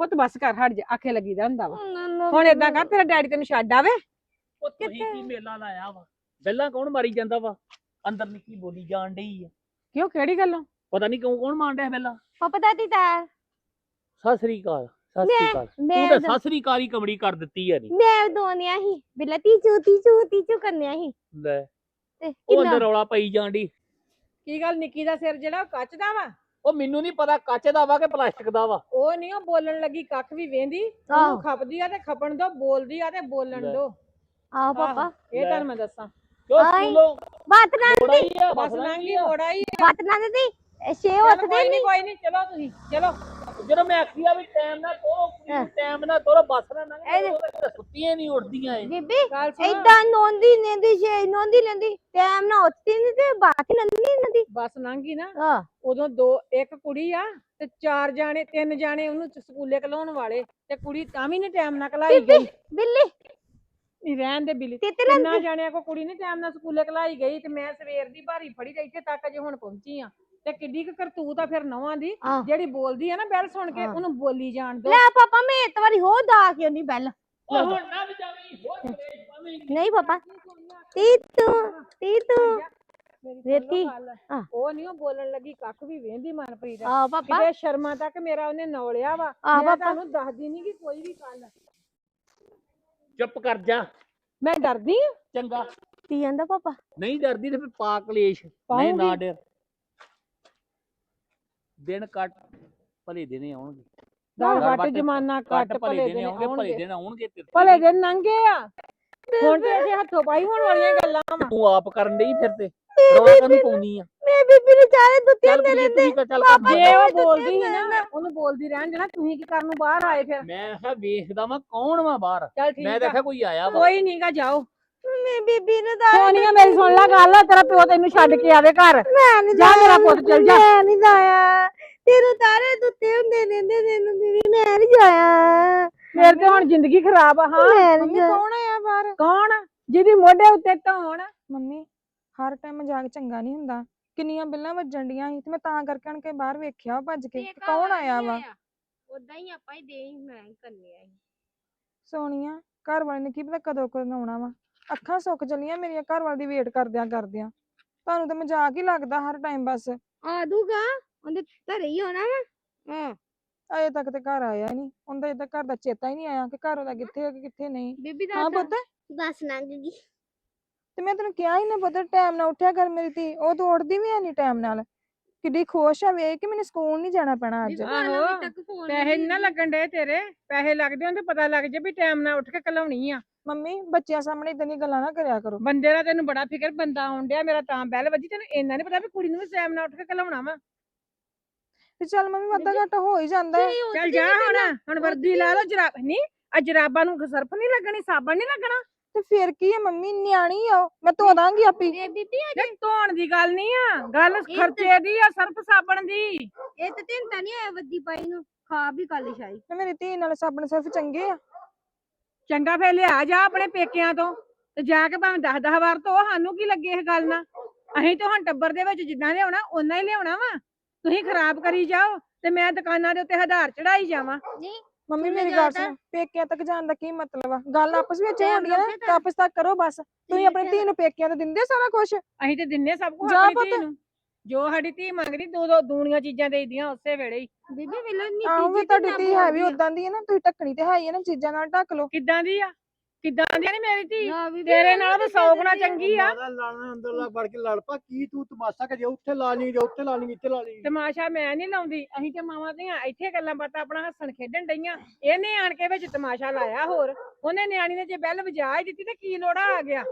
[SPEAKER 3] ਪੁੱਤ ਬਸ ਕਰ ਹਟ ਜਾ ਆਖੇ ਲੱਗੀਦਾ ਹੁੰਦਾ ਵਾ। ਹੁਣ ਏਦਾਂ ਕਰ ਤੇਰਾ ਡੈਡੀ ਤੈਨੂੰ ਛੱਡ ਆਵੇ।
[SPEAKER 5] ਉਹ ਤੁਸੀਂ ਕੀ ਮੇਲਾ ਲਾਇਆ ਵਾ? ਬੈਲਾਂ ਕੌਣ ਮਾਰੀ ਜਾਂਦਾ ਵਾ? ਅੰਦਰ ਨਿੱਕੀ ਬੋਲੀ ਜਾਣ ਡਈ ਆ।
[SPEAKER 3] ਕਿਉਂ ਕਿਹੜੀ ਗੱਲੋਂ?
[SPEAKER 5] ਪਤਾ ਨਹੀਂ ਕਿਉਂ ਕੌਣ ਮਾਰਨ ਡਿਆ ਬੈਲਾਂ
[SPEAKER 4] ਪਾਪਾ ਦਾਦੀ ਤਾਂ
[SPEAKER 5] ਸਤਿ ਸ੍ਰੀ ਅਕਾਲ ਸਤਿ ਸ੍ਰੀ ਅਕਾਲ। ਤੂੰ ਤਾਂ ਸਤਿ ਸ੍ਰੀ ਅਕਾਲ ਹੀ ਕਮੜੀ ਕਰ ਦਿੱਤੀ ਆ ਨੀ।
[SPEAKER 4] ਮੈਂ ਦੋਨਿਆ ਹੀ ਬਿਲਾ ਤੀਚੂ ਤੀਚੂ ਤੀਚੂ ਕਰਨਿਆ ਹੀ।
[SPEAKER 5] ਲੈ।
[SPEAKER 4] ਤੇ
[SPEAKER 5] ਉਹ
[SPEAKER 4] ਕਿੰਨਾ?
[SPEAKER 5] ਅੰਦਰ ਰੌਲਾ ਪਈ ਜਾਣ ਡਈ।
[SPEAKER 3] ਕੀ ਗੱਲ ਨਿੱਕੀ ਦਾ ਸਿਰ ਜਿਹੜਾ ਉਹ ਕੱਚ ਦਾ ਵਾ?
[SPEAKER 5] ਉਹ ਮੈਨੂੰ ਨਹੀਂ ਪਤਾ ਕੱਚ ਦਾ ਵਾ ਕਿ ਪਲਾਸਟਿਕ ਦਾ ਵਾ।
[SPEAKER 3] ਉਹ ਨਹੀਂ ਉਹ ਬੋਲਣ ਲੱਗੀ ਕੱਖ ਵੀ ਵੇਂਦੀ
[SPEAKER 4] ਆਹੋ।
[SPEAKER 3] ਉਹਨੂੰ ਖਪਦੀ ਆ ਤੇ ਖਪਣ ਦੋ ਬੋਲਦੀ ਆ ਤੇ ਬੋਲਣ
[SPEAKER 5] ਲੈ।
[SPEAKER 3] ਦੋ।
[SPEAKER 4] ਆ ਪਾਪਾ।
[SPEAKER 3] ਇਹ
[SPEAKER 5] ਲੈ।
[SPEAKER 3] ਤੁਹਾਨੂੰ ਮੈਂ ਦੱਸਾਂ।
[SPEAKER 5] ਕਿਉਂ
[SPEAKER 4] ਆਈ।
[SPEAKER 5] ਸਕੂਲੋਂ
[SPEAKER 4] ਬਾਤ ਨਾ
[SPEAKER 5] ਥੋੜਾ ਹੀ ਆ
[SPEAKER 3] ਬਸ
[SPEAKER 5] ਬਸ
[SPEAKER 3] ਲੰਘੀ ਮੋੜਾ ਹੀ
[SPEAKER 4] ਬਾਤ ਨਾ ਛੇ
[SPEAKER 3] ਚੱਲ
[SPEAKER 4] ਉੱਠਦੇ
[SPEAKER 3] ਕੋਈ
[SPEAKER 4] ਨਹੀਂ
[SPEAKER 3] ਨਹੀਂ ਕੋਈ ਨਹੀਂ ਚਲੋ ਤੁਸੀਂ ਚਲੋ।
[SPEAKER 5] ਜਦੋਂ ਮੈਂ ਆਖਿਆ ਵੀ ਟਾਈਮ ਨਾਲ ਤੋਰੋ। ਟਾਈਮ ਨਾਲ ਤੋਰੋ ਬੱਸ ਨਾ
[SPEAKER 4] ਇਹ-
[SPEAKER 5] ਤਾਂ ਸੁੱਤੀਆਂ ਨਹੀਂ ਉੱਠਦੀਆਂ ਏ
[SPEAKER 4] ਬੀਬੀ ਏਦਾਂ ਨੋਂਦੀ ਨੇਂਦੀ ਛੇ ਨੋਂਦੀ ਲੈਂਦੀ ਟਾਈਮ ਨਾ ਉੱਠਦੀ ਨਹੀਂ ਤੇ ਬਾਤ ਨੰਦੀ ਨੰਦੀ
[SPEAKER 3] ਬਸ ਲੰਘੀ ਨਾ।
[SPEAKER 4] ਹਾਂ।
[SPEAKER 3] ਉਦੋਂ ਦੋ ਇੱਕ ਕੁੜੀ ਆ ਤੇ ਚਾਰ ਜਾਣੇ ਤਿੰਨ ਜਾਣੇ ਉਹਨੂੰ ਸਕੂਲੇ ਘਲਾਉਣ ਵਾਲੇ ਤੇ ਕੁੜੀ ਤਾਂ ਵੀ ਨੀ ਟਾਈਮ ਨਾਲ ਘਲਾਈ ਗਈ।
[SPEAKER 4] ਬਿੱਲੀ।
[SPEAKER 3] ਨੀ ਰਹਿਣ ਦੇ ਬਿਲੀ। ਕਿੰਨਾ ਜਾਣਿਆਂ ਕੋ ਕੁੜੀ ਨੀ ਟਾਈਮ ਨਾਲ ਸਕੂਲੇ ਘਲਾਈ ਗਈ ਤੇ ਮੈਂ ਸਵੇਰ ਦੀ ਭਾਰੀ ਫੜੀ ਤੇ ਇੱਥੇ ਤੱਕ ਅਜੇ ਹੁਣ ਪਹੁੰਚੀ ਆ। ਤੇ ਕਿੱਡੀ ਕੁ ਕਰਤੂਤ ਆ ਫਿਰ ਨਵਾਂ ਦੀ
[SPEAKER 4] ਆਹ।
[SPEAKER 3] ਜਿਹੜੀ ਬੋਲਦੀ ਆ ਨਾ ਬੈਲ ਸੁਣ ਕੇ
[SPEAKER 4] ਹਾਂ।
[SPEAKER 3] ਉਹਨੂੰ ਬੋਲੀ ਜਾਣ ਦੋ।
[SPEAKER 4] ਲੈ ਪਾਪਾ ਮੈਂ ਇੱਕ ਵਾਰੀ ਹੋ ਦਾ ਕੇ ਨਹੀਂ ਬੈਲ।
[SPEAKER 5] ਉਹ ਹੁਣ ਨਾ ਵਜਾਵੀਂ ਹੋਰ ਕਲੇਸ਼ ਪਾਵੇਂਗੀ
[SPEAKER 4] ਨਹੀਂ ਪਾਪਾ। ਤੀਤੂ ਤੀਤੂ। ਵੇਤੀ ਹਾਂ।
[SPEAKER 3] ਉਹ ਨਹੀਂ ਉਹ ਬੋਲਣ ਲੱਗੀ ਕੱਖ ਵੀ ਵੇਂਦੀ ਮਨਪ੍ਰੀਤ।
[SPEAKER 4] ਆ ਪਾਪਾ।
[SPEAKER 3] ਕਿਤੇ ਸ਼ਰਮਾ ਤੱਕ ਮੇਰਾ ਉਹਨੇ ਨੌਲਿਆ ਵਾ।
[SPEAKER 4] ਆ
[SPEAKER 3] ਮੈਂ
[SPEAKER 4] ਪਾਪਾ।
[SPEAKER 3] ਤੁਹਾਨੂੰ ਦੱਸਦੀ ਨਹੀਂ ਕਿ ਕੋਈ ਵੀ ਗੱਲ।
[SPEAKER 5] ਚੁੱਪ ਕਰ ਜਾ।
[SPEAKER 3] ਮੈਂ ਡਰਦੀ ਆ।
[SPEAKER 5] ਚੰਗਾ।
[SPEAKER 4] ਕੀ ਕਹਿੰਦਾ ਪਾਪਾ?
[SPEAKER 5] ਨਹੀਂ ਡਰਦੀ ਤੇ ਫਿਰ ਪਾ ਕਲੇਸ਼। ਨਹੀਂ ਨਾ। ਡਰ। ਦਿਨ ਕੱਟ ਭਲੇ ਦਿਨੇ ਆਉਣਗੇ।
[SPEAKER 3] ਦਰ ਵੱਟ ਜਮਾਨਾ
[SPEAKER 5] ਕੱਟ ਭਲੇ ਦਿਨ ਆਉਣਗੇ ਭਲੇ ਦਿਨ ਆਉਣਗੇ ਤੇਰੇ।
[SPEAKER 3] ਭਲੇ ਦਿਨ ਲੰਘੇ ਆ। ਹੁਣ ਤੇ ਅਸੀਂ ਹੱਥੋਂ ਪਾਈ ਹੋਣ ਵਾਲੀਆਂ ਗੱਲਾਂ ਵਾ।
[SPEAKER 5] ਤੂੰ ਆਪ ਕਰਨ ਡਈ ਫਿਰ ਤੇ। ਰੌਲਾ ਕਾਹਨੂੰ ਪਾਉਣੀ ਆ?
[SPEAKER 4] ਮੈਂ ਬੀਬੀ ਨੂੰ ਚਾਰੇ ਦੁੱਤੇ
[SPEAKER 5] ਚੱਲ
[SPEAKER 4] ਹੁੰਦੇ
[SPEAKER 5] ਕੁੜੀਏ
[SPEAKER 4] ਰਹਿੰਦੇ
[SPEAKER 3] ਜੇ ਉਹ ਬੋਲਦੀ ਸੀ ਨਾ ਉਹਨੂੰ ਬੋਲਦੀ ਰਹਿਣ ਦੇਣਾ ਤੁਸੀਂ ਕੀ ਕਰਨ ਨੂੰ ਬਾਹਰ ਆਏ ਫਿਰ?
[SPEAKER 5] ਮੈਂ ਕਿਹਾ ਵੇਖਦਾ ਵਾਂ ਕੌਣ ਵਾ ਬਾਹਰ। ਮੈਂ ਦੇਖਿਆ ਕੋਈ ਆਇਆ ਵਾ।
[SPEAKER 3] ਕੋਈ ਨਹੀਂਗਾ ਜਾਓ।
[SPEAKER 4] ਮੈਂ ਬੀਬੀ ਨੂੰ ਦਾ
[SPEAKER 3] ਸੋਨੀਆ ਮੇਰੀ ਸੁਣ ਲੈ ਗੱਲ ਤੇਰਾ ਪਿਓ ਤੈਨੂੰ ਛੱਡ ਕੇ ਆਵੇ ਘਰ।
[SPEAKER 4] ਮੈਂ ਨਹੀਂ
[SPEAKER 3] ਜਾ ਮੇਰਾ ਪੁੱਤ ਚੱਲ ਜਾ।
[SPEAKER 4] ਮੈਂ ਨਹੀਂ ਜਾਇਆ ਤੇਰੇ ਤਾਰੇ ਦੁੱਤੇ ਹੁੰਦੇ ਰਹਿੰਦੇ ਤੈਨੂੰ ਬੀਬੀ ਮੈਂ ਨਹੀਂ ਜਾਇਆ।
[SPEAKER 3] ਮੇਰੇ ਤੇ ਹੁਣ ਜ਼ਿੰਦਗੀ ਖਰਾਬ ਆ ਹਾਂ।
[SPEAKER 1] ਮੰਮੀ। ਕੌਣ ਆਇਆ ਬਾਹਰ?
[SPEAKER 3] ਕੌਣ? ਜਿਹਦੀ ਮੋਢੇ ਉੱਤੇ ਧੌਣ।
[SPEAKER 1] ਮੰਮੀ ਹਰ ਟਾਈਮ ਮਜ਼ਾਕ ਚੰਗਾ ਨਹੀਂ ਹੁੰਦਾ। ਕਿੰਨੀਆਂ ਬਿੱਲਾਂ ਵੱਜਣ ਡੀਆਂ ਸੀ ਤੇ ਮੈਂ ਤਾਂ ਕਰਕੇ ਆਣ ਕੇ ਬਾਹਰ ਵੇਖਿਆ ਭੱਜ ਕੇ। ਕੌਣ ਆਇਆ ਵਾ?
[SPEAKER 4] ਉਦਾਂ ਹੀ ਆਪਾਂ ਹੀ ਦੇ ਹੀ ਮੈਂ ਕਰਨੇ ਆ।
[SPEAKER 1] ਸੋਨੀਆ ਘਰ ਵਾਲੇ ਨੇ ਕੀ ਪਤਾ ਕਦੋਂ ਕਦੋਂ ਆਉਣਾ ਵਾ। ਅੱਖਾਂ ਸੁੱਕ ਚਲੀਆਂ ਮੇਰੀਆਂ ਘਰ ਵਾਲੇ ਦੀ ਵੇਟ ਕਰਦਿਆਂ ਕਰਦਿਆਂ। ਤੁਹਾਨੂੰ ਤਾਂ ਮਜ਼ਾਕ ਹੀ ਲੱਗਦਾ ਹਰ ਟਾਈਮ ਬਸ।
[SPEAKER 4] ਆ ਦੂਗਾ ਉਹਦੇ ਘਰੇ ਹੀ ਹੋਣਾ ਵਾ। ਹਾਂ
[SPEAKER 1] ਅਜੇ ਤੱਕ ਤੇ ਘਰ ਆਇਆ ਨਹੀਂ। ਉਹਦਾ ਤੱਕ ਘਰ ਦਾ ਚੇਤਾ ਹੀ ਨਹੀਂ ਆਇਆ ਕਿ ਘਰ ਉਹਦਾ ਕਿੱਥੇ ਹੈ ਕਿ ਕਿੱਥੇ ਨਹੀਂ।
[SPEAKER 4] ਬੀਬੀ
[SPEAKER 1] ਹਾਂ ਪੁੱਤ?
[SPEAKER 4] ਬਸ ਲੰਘ ਗਈ।
[SPEAKER 1] ਤੇ ਮੈਂ ਤੈਨੂੰ ਕਿਹਾ ਹੀ ਨਾ ਪੁੱਤ ਟਾਈਮ ਨਾਲ ਉੱਠਿਆ ਕਰ ਮੇਰੀ ਧੀ। ਉਹ ਤਾਂ ਉੱਠਦੀ ਵੀ ਹੈ ਨਹੀਂ ਟਾਈਮ ਨਾਲ। ਕਿੱਡੀ ਖੁਸ਼ ਆ ਵੇਖ ਕਿ ਮੈਨੂੰ ਸਕੂਲ ਨਹੀਂ ਜਾਣਾ ਪੈਣਾ ਅੱਜ।
[SPEAKER 3] ਆਹੋ, ਪੈਸੇ ਨੀ ਨਾ ਲੱਗਣ ਡੇ ਤੇਰੇ। ਪੈਸੇ ਲੱਗਦੇ ਹੁੰਦੇ ਪਤਾ ਲੱਗ ਜੇ ਵੀ ਟਾਈਮ ਨਾਲ ਉੱਠ ਕੇ ਘਲਾਉਣੀ ਆ।
[SPEAKER 1] ਮੰਮੀ ਬੱਚਿਆਂ ਸਾਹਮਣੇ ਇਦਾਂ ਦੀਆਂ ਗੱਲਾਂ ਨਾ ਕਰਿਆ ਕਰੋ।
[SPEAKER 3] ਬੰਦੇ ਦਾ ਤੈਨੂੰ ਬੜਾ ਫਿਕਰ ਬੰਦਾ ਆਉਣ ਡਿਆ ਮੇਰਾ ਤਾਂ ਬੈਲ ਵੱਜੀ ਤੈਨੂੰ ਇੰਨਾ ਨਹੀਂ ਪਤਾ ਵੀ ਕੁੜੀ ਨੂੰ ਵੀ ਟਾਈਮ ਨਾਲ ਉੱਠ ਕੇ ਘਲਾਉਣਾ ਵਾ।
[SPEAKER 1] ਤੇ ਚੱਲ ਮੰਮੀ ਵਾਧਾ ਘਾਟਾ ਹੋ ਹੀ ਜਾਂਦਾ। ਹੈ।
[SPEAKER 3] ਚੱਲ ਜਾ ਹੁਣ ਹੁਣ ਵਰਦੀ ਲਾ ਲਓ ਜਰਾਬ ਨਹੀਂ ਆ ਜਰਾਬਾਂ ਨੂੰ ਸਰਫ ਨਹੀਂ ਲੱਗਣੀ ਸਾਬਣ ਨਹੀਂ ਲੱਗਣਾ।
[SPEAKER 1] ਤੇ ਫਿਰ ਕੀ ਹੈ ਮੰਮੀ ਨਿਆਣੀ ਆ ਉਹ, ਮੈਂ ਧੋ ਦਾਂਗੀ ਆਪੀ
[SPEAKER 4] ਇਹ ਬੀਬੀ
[SPEAKER 3] ਤੇ ਧੋਣ ਦੀ ਗੱਲ ਨਹੀਂ ਆ ਗੱਲ ਖਰਚੇ ਦੀ ਆ ਸਰਫ ਸਾਬਣ ਦੀ।
[SPEAKER 4] ਇਹ ਤੇ ਤਿੰਨ ਨਹੀਂ ਆਇਆ ਵੱਡੀ ਪਾਈ ਨੂੰ ਖਾ ਵੀ ਕਾਲੀ ਸ਼ਾਈ
[SPEAKER 1] ਤੇ ਮੇਰੀ ਧੀ ਨਾਲ ਸਾਬਣ ਸਿਰਫ ਚੰਗੇ ਆ।
[SPEAKER 3] ਚੰਗਾ ਫੇਰ ਲਿਆ ਜਾ ਆਪਣੇ ਪੇਕਿਆਂ ਤੋਂ ਤੇ ਜਾ ਕੇ ਭਾਵੇਂ 10 10 ਵਾਰ ਧੋ ਸਾਨੂੰ ਕੀ ਲੱਗੇ ਇਹ ਗੱਲ ਨਾਲ? ਅਸੀਂ ਤਾਂ ਹੁਣ ਟੱਬਰ ਦੇ ਵਿੱਚ ਜਿੱਦਾਂ ਲਿਆਉਣਾ ਓਨਾ ਹੀ ਲਿਆਉਣਾ ਵਾ। ਤੁਸੀਂ ਖਰਾਬ ਕਰੀ ਜਾਓ ਤੇ ਮੈਂ ਦੁਕਾਨਾਂ ਦੇ ਉੱਤੇ ਹਜ਼ਾਰ ਚੜਾਈ ਜਾਵਾਂ।
[SPEAKER 4] ਨਹੀਂ
[SPEAKER 1] ਮੰਮੀ ਮੇਰੀ ਗੱਲ? ਸੁਣ ਪੇਕਿਆਂ ਤੱਕ ਜਾਣ ਦਾ ਕੀ ਮਤਲਬ ਆ? ਗੱਲ ਆਪਸ ਵਿੱਚ ਹੋਣੀ ਆ ਤਾਂ। ਆਪਸ ਤੱਕ ਕਰੋ ਬਸ। ਤੁਸੀਂ ਆਪਣੀ ਧੀ ਨੂੰ ਪੇਕਿਆਂ ਤੋਂ ਦਿੰਦੇ ਸਾਰਾ ਕੁਝ
[SPEAKER 3] ਅਸੀਂ ਤੇ ਦਿੰਨੇ ਸਭ ਕੁਝ
[SPEAKER 1] ਜਾ
[SPEAKER 3] ਆਪਣੀ ਧੀ। ਨੂੰ। ਜੋ ਸਾਡੀ ਧੀ ਮੰਗਦੀ ਦੋ ਦੋ ਦੂਣੀਆਂ ਚੀਜ਼ਾਂ ਦੇਈਦੀਆਂ ਉਸੇ ਵੇਲੇ ਹੀ।
[SPEAKER 4] ਬੀਬੀ ਵੇਲੋ ਨਹੀਂ
[SPEAKER 1] ਆਹੋ ਤੁਹਾਡੀ ਧੀ ਹੈ ਵੀ ਉਦਾਂ ਦੀ ਹੈ ਨਾ ਤੁਸੀਂ ਢੱਕਣੀ ਤੇ ਹੈ ਹੀ ਹੈ ਨਾ ਚੀਜ਼ਾਂ ਨਾਲ ਢੱਕ ਲਓ।
[SPEAKER 3] ਕਿੱਦਾਂ ਦੀ ਆ ਕਿੱਦਾਂ ਦੀ ਆ ਨੀ ਮੇਰੀ ਧੀ? ਤੇਰੇ ਨਾਲ ਤਾਂ
[SPEAKER 4] ਵੀ
[SPEAKER 3] ਸੌ
[SPEAKER 4] ਦੇ
[SPEAKER 3] ਗੁਣਾ
[SPEAKER 4] ਦਿੰਦੀ ਆ।
[SPEAKER 3] ਚੰਗੀ ਆ।
[SPEAKER 6] ਮਾਰਾ ਲਾਣਾ ਅੰਦਰ ਲਾ ਵੜ ਕੇ ਲੜ ਪਾ ਕੀ ਤੂੰ ਤਮਾਸ਼ਾ ਕਰੇ ਉੱਥੇ ਲਾ ਲਈ ਜੇ ਉੱਥੇ ਲਾ ਲਈ ਇੱਥੇ ਲਾ ਲਈ।
[SPEAKER 3] ਤਮਾਸ਼ਾ ਮੈਂ ਨਹੀਂ ਲਾਉਂਦੀ। ਅਸੀਂ ਤੇ ਮਾਵਾਂ ਧੀਆਂ ਇੱਥੇ ਗੱਲਾਂ ਬਾਤਾਂ ਆਪਣਾ ਹੱਸਣ ਖੇਡਣ ਡਈਆਂ। ਇਹਨੇ ਆਣ ਕੇ ਵਿੱਚ ਤਮਾਸ਼ਾ ਲਾਇਆ ਹੋਰ। ਉਹਨੇ ਨਿਆਣੀ ਨੇ ਜੇ ਬੈਲ ਵਜਾ ਹੀ ਦਿੱਤੀ ਤੇ ਕੀ ਲੋੜਾ ਆ ਗਿਆ?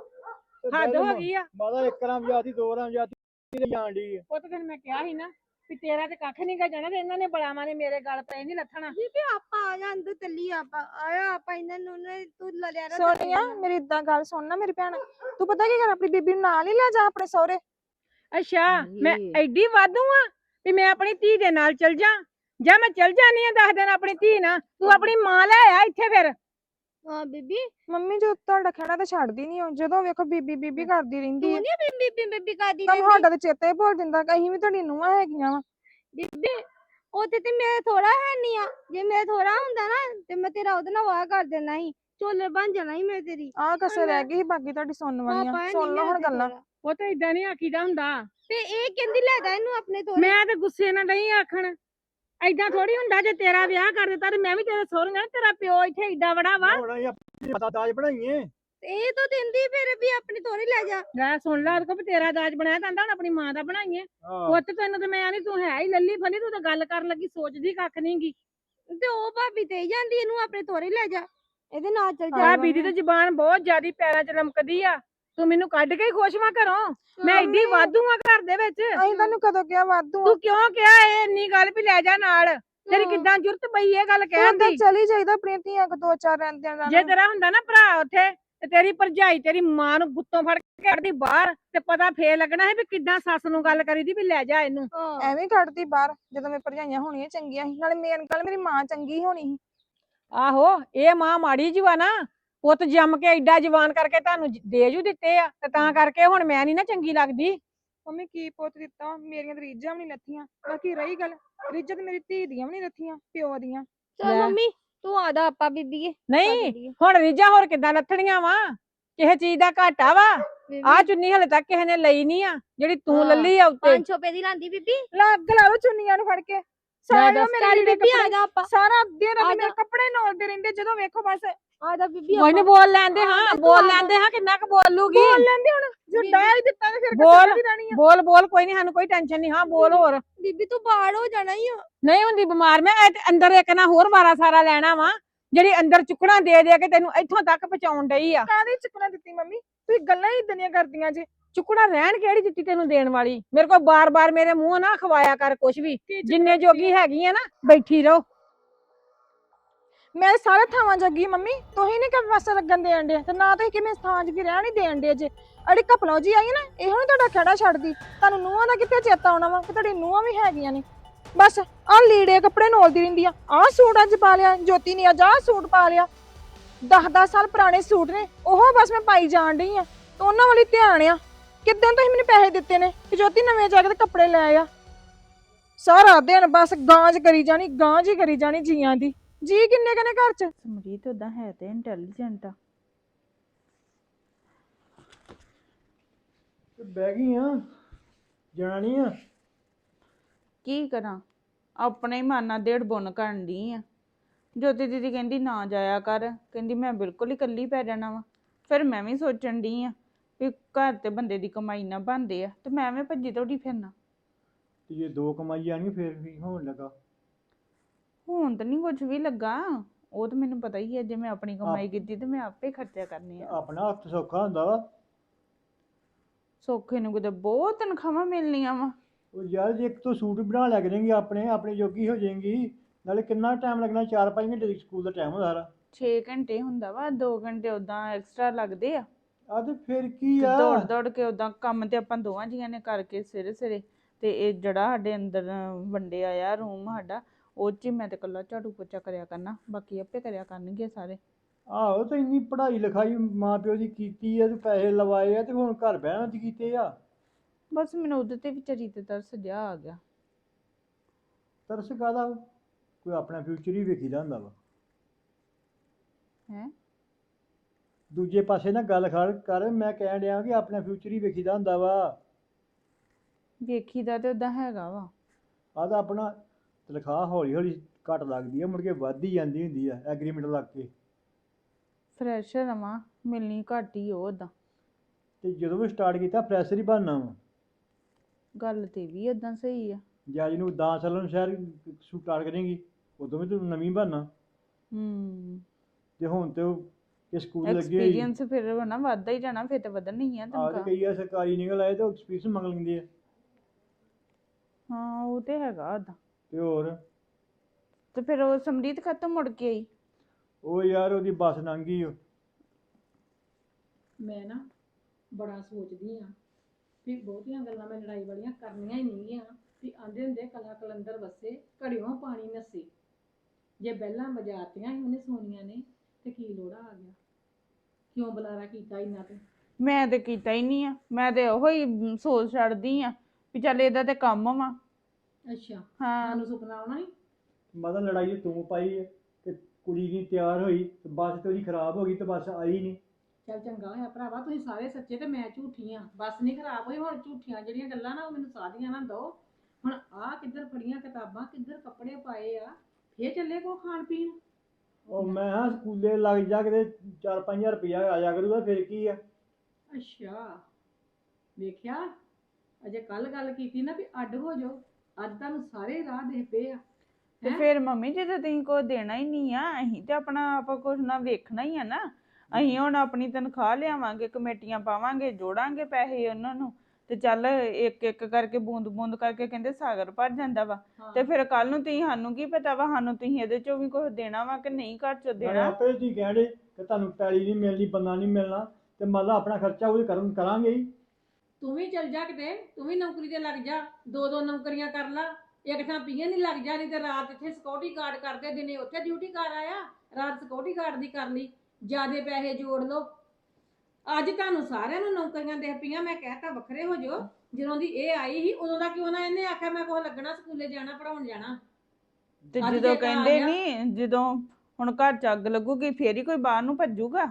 [SPEAKER 3] ਹੱਦ ਹੋ ਗਈ ਆ।
[SPEAKER 6] ਮਾਦਾ ਇੱਕ ਰਾਮ ਜਾਤੀ ਦੋ ਰਾਮ ਜਾਤੀ ਤੇ ਜਾਣ ਦੀ
[SPEAKER 3] ਉਹ ਤਾਂ ਤੈਨੂੰ ਮੈਂ ਕਿਹਾ ਸੀ ਨਾ ਵੀ ਤੇਰਾ ਤੇ ਕੱਖ ਨਹੀਂ ਗਾ ਜਾਣਾ ਤੇ ਇਹਨਾਂ ਨੇ ਬਲਾਵਾਂ ਨੇ ਮੇਰੇ ਗਲ ਪਏ ਨਹੀਂ ਲੱਥਣਾ।
[SPEAKER 4] ਬੀਬੀ ਆਪਾਂ ਆ ਜਾ ਅੰਦਰ ਚੱਲੀ ਆਪਾਂ ਆਇਆ ਆਪਾਂ ਇਹਨਾਂ ਨੂੰ ਨਾ ਤੂੰ ਲੜਿਆ ਨਾ
[SPEAKER 1] ਸੋਨੀਆ ਮੇਰੀ ਇਦਾਂ ਗੱਲ ਸੁਣ ਨਾ ਮੇਰੀ ਭੈਣ ਤੂੰ ਪਤਾ ਕੀ ਕਰ ਆਪਣੀ ਬੀਬੀ ਨੂੰ ਨਾਲ ਹੀ ਲੈ ਜਾ ਆਪਣੇ ਸਹੁਰੇ।
[SPEAKER 3] ਅੱਛਾ ਮੈਂ
[SPEAKER 4] ਜੀ।
[SPEAKER 3] ਐਡੀ ਵਾਧੂ ਆ ਵੀ ਮੈਂ ਆਪਣੀ ਧੀ ਦੇ ਨਾਲ ਚਲ ਜਾ। ਜਾਂ ਮੈਂ ਚਲ ਜਾਨੀ ਆ ਦਸ ਦਿਨ ਆਪਣੀ ਧੀ ਨਾਲ ਤੂੰ ਆਪਣੀ ਮਾਂ ਲੈ ਆ ਇੱਥੇ ਫਿਰ।
[SPEAKER 4] ਹਾਂ ਬੀਬੀ।
[SPEAKER 1] ਮੰਮੀ ਜੋ ਤੁਹਾਡਾ ਖਹਿੜਾ ਤੇ ਛੱਡਦੀ ਨਹੀਂ ਹੋ ਜਦੋਂ ਵੇਖੋ ਬੀਬੀ ਬੀਬੀ ਕਰਦੀ ਰਹਿੰਦੀ
[SPEAKER 4] ਤੂੰ
[SPEAKER 1] ਹੈ
[SPEAKER 4] ਨਹੀਂ ਬੀਬੀ ਬੀਬੀ ਬੀਬੀ ਕਰਦੀ
[SPEAKER 1] ਤੁਹਾਨੂੰ
[SPEAKER 4] ਰਹਿੰਦੀ।
[SPEAKER 1] ਸਾਡਾ ਤੇ ਚੇਤਾ ਹੀ ਭੁੱਲ ਜਾਂਦਾ ਕਿ ਅਸੀਂ ਵੀ ਤੁਹਾਡੀ ਨੂੰਹਾਂ ਹੈਗੀਆਂ ਵਾ।
[SPEAKER 4] ਬੀਬੀ ਉੱਥੇ ਤੇ ਮੇਰੇ ਥੋੜਾ ਹੈ ਨਹੀਂ ਆ। ਜੇ ਮੇਰੇ ਥੋੜਾ ਹੁੰਦਾ ਨਾ ਤੇ ਮੈਂ ਤੇਰਾ ਉਹਦੇ ਨਾਲ ਵਾਹ ਕਰ ਦੇਣਾ ਸੀ। ਚੋਲੇ ਬਣ ਜਾਣਾ ਸੀ ਮੈਂ ਤੇਰੀ।
[SPEAKER 1] ਆਹ ਕਸੇ ਰਹਿ ਗਈ ਸੀ ਬਾਕੀ ਤੁਹਾਡੀ ਸੁਣਨ ਵਾਲੀਆਂ
[SPEAKER 4] ਪਾਪਾ
[SPEAKER 1] ਸੁਣ ਲਓ ਹੁਣ ਗੱਲਾਂ।
[SPEAKER 3] ਉਹ ਤਾਂ ਇਦਾਂ ਨਹੀਂ ਆਖੀਦਾ ਹੁੰਦਾ।
[SPEAKER 4] ਤੇ ਇਹ ਕਹਿੰਦੀ ਲੈ ਜਾ ਇਹਨੂੰ ਆਪਣੇ ਤੋਂ
[SPEAKER 3] ਮੈਂ ਤੇ ਗੁੱਸੇ ਨਾਲ ਨਹੀਂ ਆਖਣ। ਐਦਾਂ ਥੋੜੀ ਹੁੰਦਾ ਜੇ ਤੇਰਾ ਵਿਆਹ ਕਰ ਦਿੱਤਾ ਤੇ ਮੈਂ ਵੀ ਤੇਰੇ ਸਹੁਰੇ ਨਾਲ ਤੇਰਾ ਪਿਓ ਇੱਥੇ ਏਡਾ ਵੜਾ ਵਾ।
[SPEAKER 6] ਹੁਣ ਅਸੀਂ ਆਪਣੀ ਮਾਤਾ ਦਾਜ ਬਣਾਈਏ।
[SPEAKER 4] ਇਹ ਤਾਂ ਦਿੰਦੀ ਫਿਰ ਵੀ ਆਪਣੀ ਤੋਰੀ ਲੈ ਜਾ।
[SPEAKER 3] ਲੈ ਸੁਣ ਲਾ ਵੀ ਤੇਰਾ ਦਾਜ ਬਣਾਇਆ ਤਾਂ ਹੁਣ ਆਪਣੀ ਮਾਂ ਦਾ ਬਣਾਈਏ।
[SPEAKER 6] ਹਾਂ।
[SPEAKER 3] ਪੁੱਤ ਤੈਨੂੰ ਤੇ ਮੈਂ ਨਹੀਂ ਤੂੰ ਹੈ ਹੀ ਲੱਲੀ ਫਲੀ ਤੂੰ ਤਾਂ ਗੱਲ ਕਰਨ ਲੱਗੀ ਸੋਚਦੀ ਕੱਖ ਨਹੀਂਗੀ
[SPEAKER 4] ਤੇ ਉਹ ਭਾਬੀ ਤੇ ਹੀ ਜਾਂਦੀ ਇਹਨੂੰ ਆਪਣੇ ਤੋਰੀ ਲੈ ਜਾ। ਇਹਦੇ ਨਾਲ ਚੱਲ ਜਾ
[SPEAKER 3] ਭਾਬੀ ਦੀ ਤਾਂ ਜ਼ਬਾਨ ਬਹੁਤ ਜ਼ਿਆਦੀ ਪੈਰਾਂ 'ਚ ਲਮਕਦੀ ਆ। ਤੂੰ ਮੈਨੂੰ ਕੱਢ ਕੇ ਹੀ ਖੁਸ਼ ਵਾਂ ਘਰੋਂ। ਮੈਂ ਐਡੀ
[SPEAKER 1] ਮੰਮੀ,
[SPEAKER 3] ਵਾਧੂ ਆ ਘਰ ਦੇ ਵਿੱਚ।
[SPEAKER 1] ਅਸੀਂ ਤੁਹਾਨੂੰ ਕਦੋਂ ਕਿਹਾ ਵਾਧੂ ਆ?
[SPEAKER 3] ਤੂੰ ਕਿਉਂ ਕਿਹਾ ਇਹ ਇੰਨੀ ਗੱਲ ਵੀ ਲੈ ਜਾ ਨਾਲ? ਤੇਰੀ
[SPEAKER 4] ਹਾਂ।
[SPEAKER 3] ਕਿੱਦਾਂ ਜ਼ਰੂਰਤ ਪਈ ਇਹ ਗੱਲ ਕਹਿਣ
[SPEAKER 1] ਹੁਣ ਤਾਂ
[SPEAKER 3] ਦੀ?
[SPEAKER 1] ਚਲੀ ਜਾਈਦਾ ਆਪਣੀਆਂ ਧੀਆਂ ਕੋ ਦੋ ਚਾਰ ਰਹਿੰਦਿਆਂ ਦਾ
[SPEAKER 3] ਜੇ ਤੇਰਾ ਹੁੰਦਾ ਨਾ ਭਰਾ ਉੱਥੇ ਤੇ ਤੇਰੀ ਭਰਜਾਈ ਤੇਰੀ ਮਾਂ ਨੂੰ ਗੁੱਤੋਂ ਫੜ ਕੇ ਕੱਢਦੀ ਬਾਹਰ ਤੇ ਪਤਾ ਫੇਰ ਲੱਗਣਾ ਸੀ ਵੀ ਕਿੱਦਾਂ ਸੱਸ ਨੂੰ ਗੱਲ ਕਰੀਦੀ ਵੀ ਲੈ ਜਾ ਇਹਨੂੰ।
[SPEAKER 4] ਹਾਂ।
[SPEAKER 1] ਐਵੇਂ ਹੀ ਕੱਢਦੀ ਬਾਹਰ ਜਦੋਂ ਮੇਰੀ ਭਰਜਾਈਆਂ ਹੋਣੀਆਂ ਚੰਗੀਆਂ ਸੀ ਨਾਲੇ ਮੇਨ ਗੱਲ ਮੇਰੀ ਮਾਂ ਚੰਗੀ ਹੋਣੀ ਸੀ।
[SPEAKER 3] ਆਹੋ ਇਹ ਮਾਂ ਮਾੜੀ ਜਵਾ ਨਾ। ਪੁੱਤ ਜੰਮ ਕੇ ਐਡਾ ਜਵਾਨ ਕਰਕੇ ਤੁਹਾਨੂੰ ਜ- ਦੇ ਜੂ ਦਿੱਤੇ ਆ ਤੇ ਤਾਂ ਕਰਕੇ ਹੁਣ ਮੈਂ ਨਹੀਂ ਨਾ ਚੰਗੀ ਲੱਗਦੀ।
[SPEAKER 1] ਮੰਮੀ ਕੀ ਪੁੱਤ ਦਿੱਤਾ? ਮੇਰੀਆਂ ਤਾਂ ਰੀਝਾਂ ਵੀ ਨਹੀਂ ਲੱਥੀਆਂ। ਬਾਕੀ ਰਹੀ ਗੱਲ ਰੀਝਾਂ ਤੇ ਮੇਰੀ ਧੀ ਦੀਆਂ ਵੀ ਨਹੀਂ ਲੱਥੀਆਂ ਪਿਓ ਦੀਆਂ।
[SPEAKER 4] ਚਲ
[SPEAKER 3] ਲੈ।
[SPEAKER 4] ਮੰਮੀ ਤੂੰ ਆਦਾ ਆਪਾਂ ਬੀਬੀਏ
[SPEAKER 3] ਨਹੀਂ ਹੁਣ ਰੀਝਾਂ ਹੋਰ ਕਿੱਦਾਂ ਲੱਥਣੀਆਂ ਵਾ? ਕਿਸੇ ਚੀਜ਼ ਦਾ ਘਾਟਾ ਵਾ? ਆ ਚੁੰਨੀ ਹਲੇ ਤੱਕ ਕਿਸੇ ਨੇ ਲਈ ਨਹੀਂ ਆ ਜਿਹੜੀ ਤੂੰ ਲੱਲੀ ਆ ਉੱਤੇ।
[SPEAKER 4] 500 ਰੁਪਏ ਦੀ ਲਾਂਦੀ ਬੀਬੀ?
[SPEAKER 1] ਲੱਗ ਲਾ ਲਓ ਚੁੰਨੀਆਂ ਨੂੰ ਫੜ ਕੇ। ਸਾਰੇ
[SPEAKER 3] ਦੱਸ,
[SPEAKER 1] ਮੇਰੇ
[SPEAKER 4] ਚੱਲ
[SPEAKER 1] ਲੀੜੇ
[SPEAKER 4] ਬੀਬੀ
[SPEAKER 1] ਕੱਪੜੇ
[SPEAKER 4] ਆਦਾ ਆਪਾਂ।
[SPEAKER 1] ਸਾਰਾ ਦਿਨ ਰਾਤ ਮੇਰੇ। ਕੱਪੜੇ ਨੋਲਦੇ ਰਹਿੰਦੇ ਜਦੋਂ ਵੇਖੋ ਬਸ।
[SPEAKER 4] ਆਦਾ ਬੀਬੀ
[SPEAKER 3] ਕੋਈ ਨੀ ਬੋਲ ਲੈਂਦੇ ਹਾਂ ਬੋਲ
[SPEAKER 4] ਆ।
[SPEAKER 3] ਲੈਂਦੇ ਹਾਂ ਕਿੰਨਾ ਕੁ ਬੋਲੂਗੀ।
[SPEAKER 1] ਬੋਲ ਲੈਂਦੇ ਹੁਣ ਜੋ ਹੀ ਦਿੱਤਾ ਤੇ ਫਿਰ
[SPEAKER 3] ਬੋਲ।
[SPEAKER 1] ਕਿੱਥੇ ਦੀ ਰਹਿਣੀ ਆ?
[SPEAKER 3] ਬੋਲ ਬੋਲ ਕੋਈ ਨਹੀਂ ਸਾਨੂੰ ਕੋਈ ਟੈਨਸ਼ਨ ਨਹੀਂ ਹਾਂ ਬੋਲ ਹੋਰ।
[SPEAKER 4] ਬੀਬੀ ਤੂੰ ਬਾੜ ਹੋ ਜਾਣਾ ਹੀ ਆ।
[SPEAKER 3] ਨਹੀਂ ਹੁੰਦੀ ਬਿਮਾਰ ਮੈਂ ਇਹ ਤੇ ਅੰਦਰ ਇੱਕ ਨਾ ਹੋਰ ਵਾਰਾ ਸਾਰਾ ਲੈਣਾ ਵਾ ਜਿਹੜੀ ਅੰਦਰ ਚੁੱਕਣਾ ਦੇ ਦੇ ਕੇ ਤੈਨੂੰ ਇੱਥੋਂ ਤੱਕ ਪਹੁੰਚਾਉਣ ਡਈ ਆ।
[SPEAKER 1] ਕਾਹਦੀ ਚੁੱਕਣਾ ਦਿੱਤੀ ਮੰਮੀ? ਤੁਸੀਂ ਗੱਲਾਂ ਹੀ ਇਦਾਂ ਕਰਦੀਆਂ ਜੇ।
[SPEAKER 3] ਚੁੱਕਣਾ ਰਹਿਣ ਕਿਹੜੀ ਦਿੱਤੀ ਤੈਨੂੰ ਦੇਣ ਵਾਲੀ? ਮੇਰੇ ਕੋਲ ਬਾਰ-ਬਾਰ ਮੇਰੇ ਮੂੰਹ ਨਾ ਖਵਾਇਆ ਕਰ ਕੁਛ ਵੀ।
[SPEAKER 1] ਕੀ ਚੁੱਕਣਾ
[SPEAKER 3] ਜਿੰਨੇ
[SPEAKER 1] ਦਿੱਤੀ
[SPEAKER 3] ਜੋਗੀ ਹੈਗੀ ਆ ਨਾ ਬੈਠੀ ਰਹੋ।
[SPEAKER 1] ਮੈਂ ਸਾਰੇ ਥਾਵਾਂ ਜੱਗੀ ਮੰਮੀ। ਤੁਸੀਂ ਨਹੀਂ ਕਿ ਵਸ ਲੱਗਣ ਦੇਣ ਦੇ ਤੇ ਨਾ ਤੁਸੀਂ ਕਿਵੇਂ ਥਾਂ 'ਚ ਵੀ ਰਹਿਣ ਨਹੀਂ ਦੇਣ ਦੇ ਜੇ? ਅੜੀ ਕਪਲੋ ਜੀ ਆਈ ਨਾ, ਇਹੋ ਨੀ ਤੁਹਾਡਾ ਖੜਾ ਛੱਡਦੀ। ਤੁਹਾਨੂੰ ਨੂੰਹਾਂ ਦਾ ਕਿੱਥੇ ਚੇਤਾ ਆਉਣਾ ਵਾ ਕਿ ਤੁਹਾਡੀ ਨੂੰਹਾਂ ਵੀ ਹੈਗੀਆਂ ਨੇ? ਬਸ, ਆਹ ਲੀੜੇ ਕੱਪੜੇ ਨੋਲਦੀ ਰਹਿੰਦੀ ਆ। ਆਹ ਸੂਟ ਅੱਜ ਪਾ ਲਿਆ, ਜੋਤੀ ਨੇ ਅੱਜ ਆਹ ਸੂਟ ਪਾ ਲਿਆ। 10-10 ਸਾਲ ਪੁਰਾਣੇ ਸੂਟ ਨੇ, ਉਹ ਬਸ ਮੈਂ ਪਾਈ ਜਾਣ ਡਈ ਆ। ਤੇ ਉਹਨਾਂ ਵਾਲੀ ਧਿਆਨ ਆ। ਕਿਦਾਂ ਤੁਸੀਂ ਮੈਨੂੰ ਪੈਸੇ ਦਿੱਤੇ ਨੇ? ਕਿ ਜੋਤੀ ਨਵੇਂ ਜਾ ਕੇ ਤੇ ਕੱਪੜੇ ਲੈ ਆ। ਸਾਰਾ ਦਿਨ ਬਸ ਗਾਂਜ ਕਰੀ ਜਾਣੀ, ਗਾਂਜ ਹੀ ਕਰੀ ਜਾਣੀ ਜੀਆਂ ਦੀ। ਜੀ ਕਿੰਨੇ ਕਨੇ ਘਰ 'ਚ?
[SPEAKER 2] ਸਮਰੀਤ ਉਦਾਂ ਹੈ ਤੇ ਇੰਟੈਲੀਜੈਂਟ ਆ।
[SPEAKER 6] ਤੇ ਬਹਿ ਗਈ ਆ ਜਾਣਾ ਆ।
[SPEAKER 2] ਕੀ ਕਰਾਂ? ਆਪਣੇ ਹੀ ਮਨ ਨਾਲ ਡੇਢ ਬੁੰਨ ਕਰਨ ਦੀ ਆ। ਜੋਤੀ ਦੀਦੀ ਕਹਿੰਦੀ ਨਾ ਜਾਇਆ ਕਰ। ਕਹਿੰਦੀ ਮੈਂ ਬਿਲਕੁਲ ਹੀ ਇਕੱਲੀ ਪੈ ਜਾਣਾ ਵਾ। ਫਿਰ ਮੈਂ ਵੀ ਸੋਚਣ ਦੀ ਆ ਵੀ ਘਰ ਤੇ ਬੰਦੇ ਦੀ ਕਮਾਈ ਨਾ ਬਣਦੇ ਆ ਤੇ ਮੈਂ ਐਵੇਂ ਭੱਜੀ ਦੌੜੀ ਫਿਰਨਾ।
[SPEAKER 6] ਤੇ ਜੇ ਦੋ ਕਮਾਈ ਆਣਗੇ ਫੇਰ ਵੀ ਹੋਣ ਲੱਗਾ।
[SPEAKER 2] ਹੁਣ ਤਾਂ ਨਹੀਂ ਕੁਝ ਵੀ ਲੱਗਾ। ਉਹ ਤਾਂ ਮੈਨੂੰ ਪਤਾ ਹੀ ਹੈ ਜੇ ਮੈਂ ਆਪਣੀ ਕਮਾਈ ਕੀਤੀ ਤੇ ਮੈਂ ਆਪੇ ਖਰਚਾ ਕਰਨੇ ਆ।
[SPEAKER 6] ਆਪਣਾ ਹੱਥ ਸੌਖਾ ਹੁੰਦਾ ਵਾ।
[SPEAKER 2] ਸੌਖੇ ਨੂੰ ਕਿਤੇ ਬਹੁਤ ਤਨਖਾਹਾਂ ਮਿਲਣੀਆਂ ਵਾ।
[SPEAKER 6] ਉਹ ਯਾਰ ਜੇ ਇੱਕ ਤੋਂ ਸੂਟ ਬਣਾ ਲੱਗ ਜਾਏਗੀ ਆਪਣੇ ਆਪਣੇ ਜੋਗੀ ਹੋ ਜਾਏਗੀ। ਨਾਲੇ ਕਿੰਨਾ ਟਾਈਮ ਲੱਗਣਾ 4-5 ਘੰਟੇ ਦੀ ਸਕੂਲ ਦਾ ਟਾਈਮ ਹੁੰਦਾ ਸਾਰਾ।
[SPEAKER 2] 6 ਘੰਟੇ ਹੁੰਦਾ ਵਾ 2 ਘੰਟੇ ਉਦਾਂ ਐਕਸਟਰਾ ਲੱਗਦੇ ਆ।
[SPEAKER 6] ਆ ਤੇ ਫਿਰ ਕੀ ਆ?
[SPEAKER 2] ਦੌੜ ਦੌੜ ਕੇ ਉਦਾਂ ਕੰਮ ਤੇ ਆਪਾਂ ਦੋਵਾਂ ਜੀਆਂ ਨੇ ਕਰਕੇ ਸਿਰੇ ਸਿਰੇ। ਤੇ ਇਹ ਜਿਹੜਾ ਸਾਡੇ ਅੰਦਰ ਵੰਡਿਆ ਆ ਰੂਮ ਸਾਡਾ ਉਹ ਚ ਹੀ ਮੈਂ ਤੇ ਕੱਲਾ ਝਾੜੂ ਪੋਚਾ ਕਰਿਆ ਕਰਨਾ ਬਾਕੀ ਆਪੇ ਕਰਿਆ ਕਰਨਗੇ ਸਾਰੇ।
[SPEAKER 6] ਆਹੋ ਤੇ ਇੰਨੀ ਪੜ੍ਹਾਈ ਲਿਖਾਈ ਮਾਂ ਪਿਓ ਦੀ ਕੀਤੀ ਆ ਤੇ ਪੈਸੇ ਲਵਾਏ ਆ ਤੇ ਹੁਣ ਘਰ ਬਹਿਣ ਦੀ ਕੀਤੇ ਆ?
[SPEAKER 2] ਬਸ ਮੈਨੂੰ ਉਹਦੇ ਤੇ ਵਿਚਾਰੀ ਤੇ ਤਰਸ ਜਿਹਾ ਆ ਗਿਆ।
[SPEAKER 6] ਤਰਸ ਕਾਦਾ ਕੋਈ ਆਪਣਾ ਫਿਊਚਰ ਹੀ ਵੇਖੀਦਾ ਹੁੰਦਾ ਵਾ।
[SPEAKER 2] ਹੈ?
[SPEAKER 6] ਦੂਜੇ ਪਾਸੇ ਨਾ ਗੱਲ ਖੜ ਕਰ ਮੈਂ ਕਹਿਣ ਡਿਆ ਕਿ ਆਪਣਾ ਫਿਊਚਰ ਹੀ ਵੇਖੀਦਾ ਹੁੰਦਾ ਵਾ।
[SPEAKER 2] ਵੇਖੀਦਾ ਤੇ ਉਦਾਂ ਹੈਗਾ ਵਾ।
[SPEAKER 6] ਤਾਂ ਆਪਣਾ ਤਨਖਾਹ ਹੌਲੀ ਹੌਲੀ ਘਟ ਲੱਗਦੀ ਆ ਮੁੜ ਕੇ ਵੱਧਦੀ ਜਾਂਦੀ ਹੁੰਦੀ ਆ ਐਗਰੀਮੈਂਟ ਲੱਗ ਕੇ।
[SPEAKER 2] ਫਰੈਸ਼ਰ ਰਵਾਂ ਮਿਲਣੀ ਘੱਟ ਹੀ ਉਹ ਉਦਾਂ
[SPEAKER 6] ਤੇ ਜਦੋਂ ਵੀ ਸਟਾਰਟ ਕੀਤਾ ਫਰੈਸ਼ਰ ਹੀ ਬਣਨਾ ਵਾ।
[SPEAKER 2] ਗੱਲ ਤੇ ਵੀ ਉਦਾਂ ਸਹੀ ਆ।
[SPEAKER 6] ਜਾਂ ਜਿਹਨੂੰ 10 ਸਾਲਾਂ ਨੂੰ ਸ਼ਹਿਰ ਸਟਾਰਟ ਕਰੇਗੀ ਉਦੋਂ ਵੀ ਤੂੰ ਨਵੀਂ ਬਣਨਾ।
[SPEAKER 2] ਹੂੰ।
[SPEAKER 6] ਜੇ ਹੁਣ ਤੇ ਉਹ ਕਿ ਸਕੂਲ ਲੱਗੇ
[SPEAKER 2] ਐਕਸਪੀਰੀਅੰਸ ਫਿਰ ਨਾ ਵੱਧਦਾ ਹੀ ਜਾਣਾ ਫਿਰ ਤੇ ਵਧਣ ਨਹੀਂ ਆ
[SPEAKER 6] ਤੇ
[SPEAKER 2] ਤਨਖਾਹ।
[SPEAKER 6] ਕਈ ਆ ਸਰਕਾਰੀ ਨਿਕਲ ਆਏ ਤਾਂ ਐਕਸਪੀਰੀਅੰਸ ਮੰਗ ਲੈਂਦੇ ਆ।
[SPEAKER 2] ਹਾਂ ਉਹ ਤੇ ਹੈਗਾ ਉਦਾਂ
[SPEAKER 6] ਤੇ ਹੋਰ?
[SPEAKER 2] ਤੇ ਫਿਰ ਉਹ ਸਮਰੀਤ ਖਤਮ ਮੁੜ ਕੇ ਆਈ।
[SPEAKER 6] ਉਹ ਯਾਰ ਉਹਦੀ ਬੱਸ ਲੰਘ ਗਈ ਓ।
[SPEAKER 3] ਮੈਂ ਨਾ ਬੜਾ ਸੋਚਦੀ ਆ ਵੀ ਬਹੁਤੀਆਂ ਗੱਲਾਂ ਮੈਂ ਲੜਾਈ ਵਾਲੀਆਂ ਕਰਨੀਆਂ ਹੀ ਨਹੀਂ ਆ ਵੀ ਆਂਦੇ ਹੁੰਦੇ ਕਲਾ ਕਲੰਦਰ ਵਸੇ ਘੜਿਓਂ ਪਾਣੀ ਨਸੇ। ਜੇ ਬੈਲਾਂ ਵਜਾਤੀਆਂ ਸੀ ਉਹਨੇ ਸੋਨੀਆ ਨੇ ਤੇ ਕੀ ਲੋੜਾ ਆ ਗਿਆ? ਕਿਉਂ ਬੁਲਾਰਾ ਕੀਤਾ ਇੰਨਾ ਤੇ?
[SPEAKER 2] ਮੈਂ ਤੇ ਕੀਤਾ ਹੀ ਨਹੀਂ ਆ। ਮੈਂ ਤੇ ਉਹੋ ਹੀ ਮ, ਸੋਚ ਛੱਡਦੀ ਆ ਵੀ ਚੱਲ ਇਹਦਾ ਤੇ ਕੰਮ ਵਾ।
[SPEAKER 3] ਅੱਛਾ।
[SPEAKER 2] ਹਾਂ।
[SPEAKER 3] ਸਾਨੂੰ ਸੁਪਨਾ ਆਉਣਾ ਹੀ
[SPEAKER 6] ਮਤਲਬ ਲੜਾਈ ਤੇ ਤੂੰ ਪਾਈ ਹੈ ਕਿ ਕੁੜੀ ਨਹੀਂ ਤਿਆਰ ਹੋਈ ਤੇ ਬੱਸ ਤੇ ਉਹਦੀ ਖਰਾਬ ਹੋ ਗਈ ਤੇ ਬੱਸ ਆਈ ਨਹੀਂ
[SPEAKER 3] ਚੱਲ ਚੰਗਾ ਹੋਇਆ ਭਰਾਵਾ ਤੁਸੀਂ ਸਾਰੇ ਸੱਚੇ ਤੇ ਮੈਂ ਝੂਠੀ ਆ ਬਸ ਨਹੀਂ ਖਰਾਬ ਹੋਈ ਹੁਣ ਝੂਠੀਆਂ ਜਿਹੜੀਆਂ ਗੱਲਾਂ ਨਾ ਉਹ ਮੈਨੂੰ ਸਾਰੀਆਂ ਨਾ ਦੋ। ਹੁਣ ਆ ਕਿੱਧਰ ਫੜੀਆਂ ਕਿਤਾਬਾਂ ਕਿੱਧਰ ਕੱਪੜੇ ਪਾਏ ਆ ਫੇਰ ਚੱਲੇ ਕੋ ਖਾਣ ਪੀਣ?
[SPEAKER 6] ਉਹ ਮੈਂ ਹਾਂ ਸਕੂਲੇ ਲੱਗ ਜਾ ਕੇ 4-5000 ਰੁਪਇਆ ਆ ਜਾ ਕਰੂਗਾ ਫਿਰ ਕੀ ਆ?
[SPEAKER 3] ਅੱਛਾ। ਵੇਖਿਆ? ਅਜੇ ਕੱਲ ਗੱਲ ਕੀਤੀ ਨਾ ਵੀ ਅੱਡ ਹੋ ਜਾਓ। ਅੱਜ ਤੁਹਾਨੂੰ ਸਾਰੇ ਰਾਹ ਦੇ ਪਏ ਆ।
[SPEAKER 2] ਤੇ
[SPEAKER 3] ਹੈਂ?
[SPEAKER 2] ਫਿਰ ਮੰਮੀ ਜੇ ਤੇ ਤੁਸੀਂ ਕੋ ਦੇਣਾ ਹੀ ਨਹੀਂ ਆ ਅਸੀਂ ਤੇ ਆਪਣਾ ਆਪ ਕੁਛ ਨਾ ਵੇਖਣਾ ਹੀ ਆ ਨਾ। ਅਸੀਂ ਹੁਣ ਆਪਣੀ ਤਨਖਾਹ ਲਿਆਵਾਂਗੇ ਕਮੇਟੀਆਂ ਪਾਵਾਂਗੇ ਜੋੜਾਂਗੇ ਪੈਸੇ ਉਹਨਾਂ ਨੂੰ। ਤੇ ਚੱਲ ਇੱਕ ਇੱਕ ਕਰਕੇ ਬੂੰਦ ਬੂੰਦ ਕਰਕੇ ਕਹਿੰਦੇ ਸਾਗਰ ਭਰ ਜਾਂਦਾ ਵਾ। ਤੇ ਫਿਰ ਕੱਲ ਨੂੰ ਤੁਸੀਂ ਸਾਨੂੰ ਕੀ ਪਤਾ ਵਾ ਸਾਨੂੰ ਤੁਸੀਂ ਇਹਦੇ ਚੋਂ ਵੀ ਕੁਝ ਦੇਣਾ ਵਾ ਕਿ ਨਹੀਂ ਘਰ ਚੋਂ
[SPEAKER 6] ਨਾਲੇ
[SPEAKER 2] ਦੇਣਾ
[SPEAKER 6] ਆਪੇ ਤੁਸੀਂ ਕਹਿੰਦੇ ਕਿ ਤੁਹਾਨੂੰ ਪੈਲੀ ਨਹੀਂ ਮਿਲਣੀ ਬੰਦਾ ਨਹੀਂ ਮਿਲਣਾ। ਤੇ ਮੰਨ ਲਾ ਆਪਣਾ ਖਰਚਾ ਉਹ ਕਰਨ ਕਰਾਂਗੇ ਹੀ।
[SPEAKER 3] ਤੂੰ ਵੀ ਚੱਲ ਜਾ ਕਿਤੇ ਤੂੰ ਵੀ ਨੌਕਰੀ ਤੇ ਲੱਗ ਜਾ ਦੋ ਦੋ ਨੌਕਰੀਆਂ ਕਰ ਲਾ ਇੱਕ ਥਾਂ ਪੀਏ ਨਹੀਂ ਲੱਗ ਜਾ ਨਹੀਂ ਤੇ ਰਾਤ ਇੱਥੇ ਸਿਕਿਉਰਿਟੀ ਗਾਰਡ ਕਰਦੇ ਦਿਨੇ ਉੱਥੇ ਡਿਊਟੀ ਕਰ ਆਇਆ ਰਾਤ ਸਿਕਿਉਰਿਟੀ ਗਾਰਡ ਦੀ ਕਰ ਲਈ ਜਿਆਦੇ ਪੈਸੇ ਜੋੜ ਲਓ। ਅੱਜ ਤੁਹਾਨੂੰ ਸਾਰਿਆਂ ਨੂੰ ਨੌਕਰੀਆਂ ਦੇ ਪਈਆਂ ਮੈਂ ਕਹਿਤਾ ਵੱਖਰੇ ਹੋ ਜਾਓ ਜਦੋਂ ਦੀ ਇਹ ਆਈ ਸੀ ਉਦੋਂ ਦਾ ਕਿਉਂ ਨਾ ਇਹਨੇ ਆਖਿਆ ਮੈਂ ਕੋਲ ਲੱਗਣਾ ਸਕੂਲੇ ਜਾਣਾ ਪੜਾਉਣ ਜਾਣਾ।
[SPEAKER 2] ਤੇ
[SPEAKER 3] ਅੱਜ
[SPEAKER 2] ਜਦੋਂ ਕਹਿੰਦੇ ਨਹੀਂ ਜਦੋਂ ਹੁਣ ਘਰ ਚ ਅੱਗ ਲੱਗੂਗੀ ਫੇਰ ਹੀ ਕੋਈ ਬਾਹਰ ਨੂੰ ਭੱਜੂਗਾ?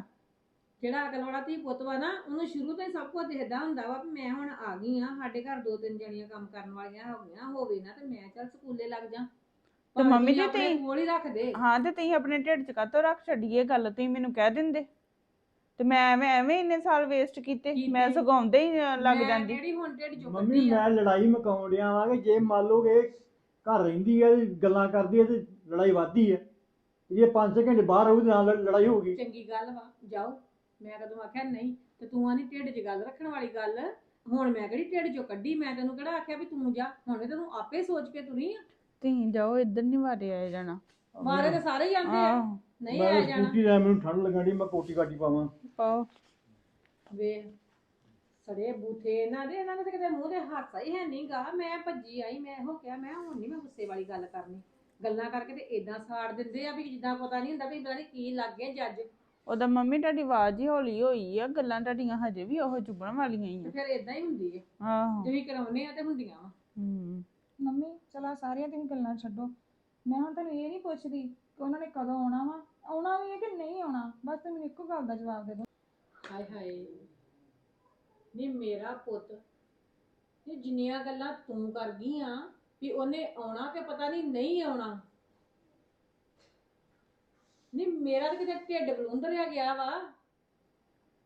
[SPEAKER 3] ਜਿਹੜਾ ਅਕਲ ਵਾਲਾ ਧੀ ਪੁੱਤ ਵਾ ਨਾ ਉਹਨੂੰ ਸ਼ੁਰੂ ਤੋਂ ਹੀ ਸਭ ਕੁਝ ਦਿਖਦਾ ਹੁੰਦਾ ਵਾ ਵੀ ਮੈਂ ਹੁਣ ਆ ਗਈ ਆ ਸਾਡੇ ਘਰ ਦੋ ਤਿੰਨ ਜਣੀਆਂ ਕੰਮ ਕਰਨ ਵਾਲੀਆਂ ਹੋ ਗਈਆਂ ਹੋਵੇ ਨਾ ਤੇ ਮੈਂ ਚੱਲ ਸਕੂਲੇ ਲੱਗ ਜਾ।
[SPEAKER 2] ਤੇ ਮੰਮੀ ਜੀ
[SPEAKER 3] ਆਪਣੇ
[SPEAKER 2] ਤੇ-
[SPEAKER 3] ਕੋਲ ਹੀ ਰੱਖ ਦੇ।
[SPEAKER 2] ਹਾਂ ਤੇ ਤੁਸੀਂ ਆਪਣੇ ਢਿੱਡ ਚ ਕਾਤੋਂ ਰੱਖ ਛੱਡੀਏ ਗੱਲ ਤੁਸੀਂ ਮੈਨੂੰ ਕਹਿ ਦਿੰਦੇ। ਤੇ ਮੈਂ ਐਵੇਂ ਐਵੇਂ ਇੰਨੇ ਸਾਲ ਵੇਸਟ ਕੀਤੇ ਮੈਂ
[SPEAKER 3] ਕੀਤੇ।
[SPEAKER 2] ਸਗਾਉਂਦੇ ਹੀ ਅ, ਲੱਗ
[SPEAKER 3] ਮੈਂ
[SPEAKER 2] ਜਾਂਦੀ।
[SPEAKER 3] ਜਿਹੜੀ ਹੁਣ ਢਿੱਡ
[SPEAKER 6] ਮੰਮੀ
[SPEAKER 3] ਆ।
[SPEAKER 6] ਮੈਂ ਲੜਾਈ ਮਕਾਉਣ ਡਿਆ ਵਾਂ ਕਿ ਜੇ ਮੰਨ ਲਓ ਕਿ ਇਹ ਘਰ ਰਹਿੰਦੀ ਹੈ ਗੱਲਾਂ ਕਰਦੀ ਹੈ ਤੇ ਲੜਾਈ ਵੱਧਦੀ ਹੈ ਜੇ 5 ਘੰਟੇ ਬਾਹਰ ਰਹੂ ਤੇ ਨਾਲ ਲੜ- ਲੜਾਈ ਹੋਊਗੀ
[SPEAKER 3] ਚੰਗੀ ਗੱਲ ਵਾ ਜਾਓ। ਮੈਂ ਕਦੋਂ ਆਖਿਆ ਨਹੀਂ ਤੇ ਤੂੰ ਆਨੀ ਢਿੱਡ 'ਚ ਗੱਲ ਰੱਖਣ ਵਾਲੀ ਗੱਲ। ਹੁਣ ਮੈਂ ਕਿਹੜੀ ਢਿੱਡ 'ਚੋਂ ਕੱਢੀ? ਮੈਂ ਤੈਨੂੰ ਕਿਹੜਾ ਆਖਿਆ ਵੀ ਤੂੰ ਜਾ? ਹੁਣ ਵੀ ਤੈਨੂੰ ਆਪੇ ਸੋਚ ਕੇ ਤੁਰੀ ਆ।
[SPEAKER 2] ਤੁਸੀਂ ਜਾਓ ਇੱਧਰ ਨਹੀਂ ਵਾਰੇ ਆਏ ਜਾਣਾ।
[SPEAKER 3] ਮਾਰੇ ਤੇ ਸਾਰੇ ਹੀ ਆਂਦੇ ਆ।
[SPEAKER 2] ਆਹੋ।
[SPEAKER 3] ਨਹੀਂ
[SPEAKER 6] ਮੈਂ
[SPEAKER 3] ਆ ਜਾਣਾ।
[SPEAKER 6] ਸਕੂਟੀ ਲੈ ਮੈਨੂੰ ਠੰਡ ਲੱਗਣ ਮੈਂ ਕੋਟੀ ਕਾਟੀ ਪਾਵਾਂ।
[SPEAKER 2] ਪਾਓ।
[SPEAKER 3] ਵੇ ਸੜੇ ਬੂਥੇ ਇਹਨਾਂ ਦੇ ਇਹਨਾਂ ਦੇ ਤਾਂ ਕਿਤੇ ਮੂੰਹ ਤੇ ਹਾਸਾ ਹੀ ਹੈ ਨਹੀਂਗਾ ਮੈਂ ਭੱਜੀ ਆਈ ਮੈਂ ਇਹੋ ਕਿਹਾ ਮੈਂ ਹੁਣ ਨਹੀਂ ਮੈਂ ਗੁੱਸੇ ਵਾਲੀ ਗੱਲ ਕਰਨੀ। ਗੱਲਾਂ ਕਰਕੇ ਤੇ ਇਦਾਂ ਸਾੜ ਦਿੰਦੇ ਆ ਵੀ ਜਿੱਦਾਂ ਪਤਾ ਨਹੀਂ ਹੁੰਦਾ ਵੀ ਪਤਾ ਨਹੀਂ ਕੀ ਲੱਗ ਗਏ ਜੱਜ।
[SPEAKER 2] ਉਹਦਾ ਮੰਮੀ ਤੁਹਾਡੀ ਆਵਾਜ਼ ਹੀ ਹੌਲੀ ਹੋਈ ਆ ਗੱਲਾਂ ਤੁਹਾਡੀਆਂ ਹਜੇ ਵੀ ਉਹ ਚੁੱਭਣ ਵਾਲੀਆਂ ਹੀ
[SPEAKER 3] ਤੇ
[SPEAKER 2] ਆ
[SPEAKER 3] ਫਿਰ ਇਦਾਂ ਹੀ ਹੁੰਦੀ ਹੈ
[SPEAKER 2] ਆਹੋ।
[SPEAKER 3] ਤੁਸੀਂ ਕਰਾਉਨੇ ਆ ਤੇ ਹੁੰਦੀਆਂ ਵਾ।
[SPEAKER 2] ਹੂੰ।
[SPEAKER 1] ਮੰਮੀ ਚਲਾ ਸਾਰੀਆਂ ਤੁਸੀਂ ਗੱਲਾਂ ਛੱਡੋ। ਮੈਂ ਹੁਣ ਤੁਹਾਨੂੰ ਇਹ ਨਹੀਂ ਪੁੱਛਦੀ ਕਿ ਉਹਨਾਂ ਨੇ ਕਦੋਂ ਆਉਣਾ ਵਾ। ਆਉਣਾ ਵੀ ਹੈ ਕਿ ਨਹੀਂ ਆਉਣਾ? ਬਸ ਤੁਸੀਂ ਮੈਨੂੰ ਇੱਕੋ ਗੱਲ ਦਾ ਜਵਾਬ ਦੇ ਦਿਓ।
[SPEAKER 3] ਹਾਏ ਹਾਏ। ਨੀ ਮੇਰਾ ਪੁੱਤ ਇਹ ਜਿੰਨੀਆਂ ਗੱਲਾਂ ਤੂੰ ਕਰ ਗਈ ਆ ਵੀ ਉਹਨੇ ਆਉਣਾ ਕਿ ਪਤਾ ਨਹੀਂ ਨਹੀਂ ਆਉਣਾ। ਨੀ ਮੇਰਾ ਤਾਂ ਕਿਤੇ ਢਿੱਡ ਬਲੁੰਦਰਿਆ ਗਿਆ ਵਾ।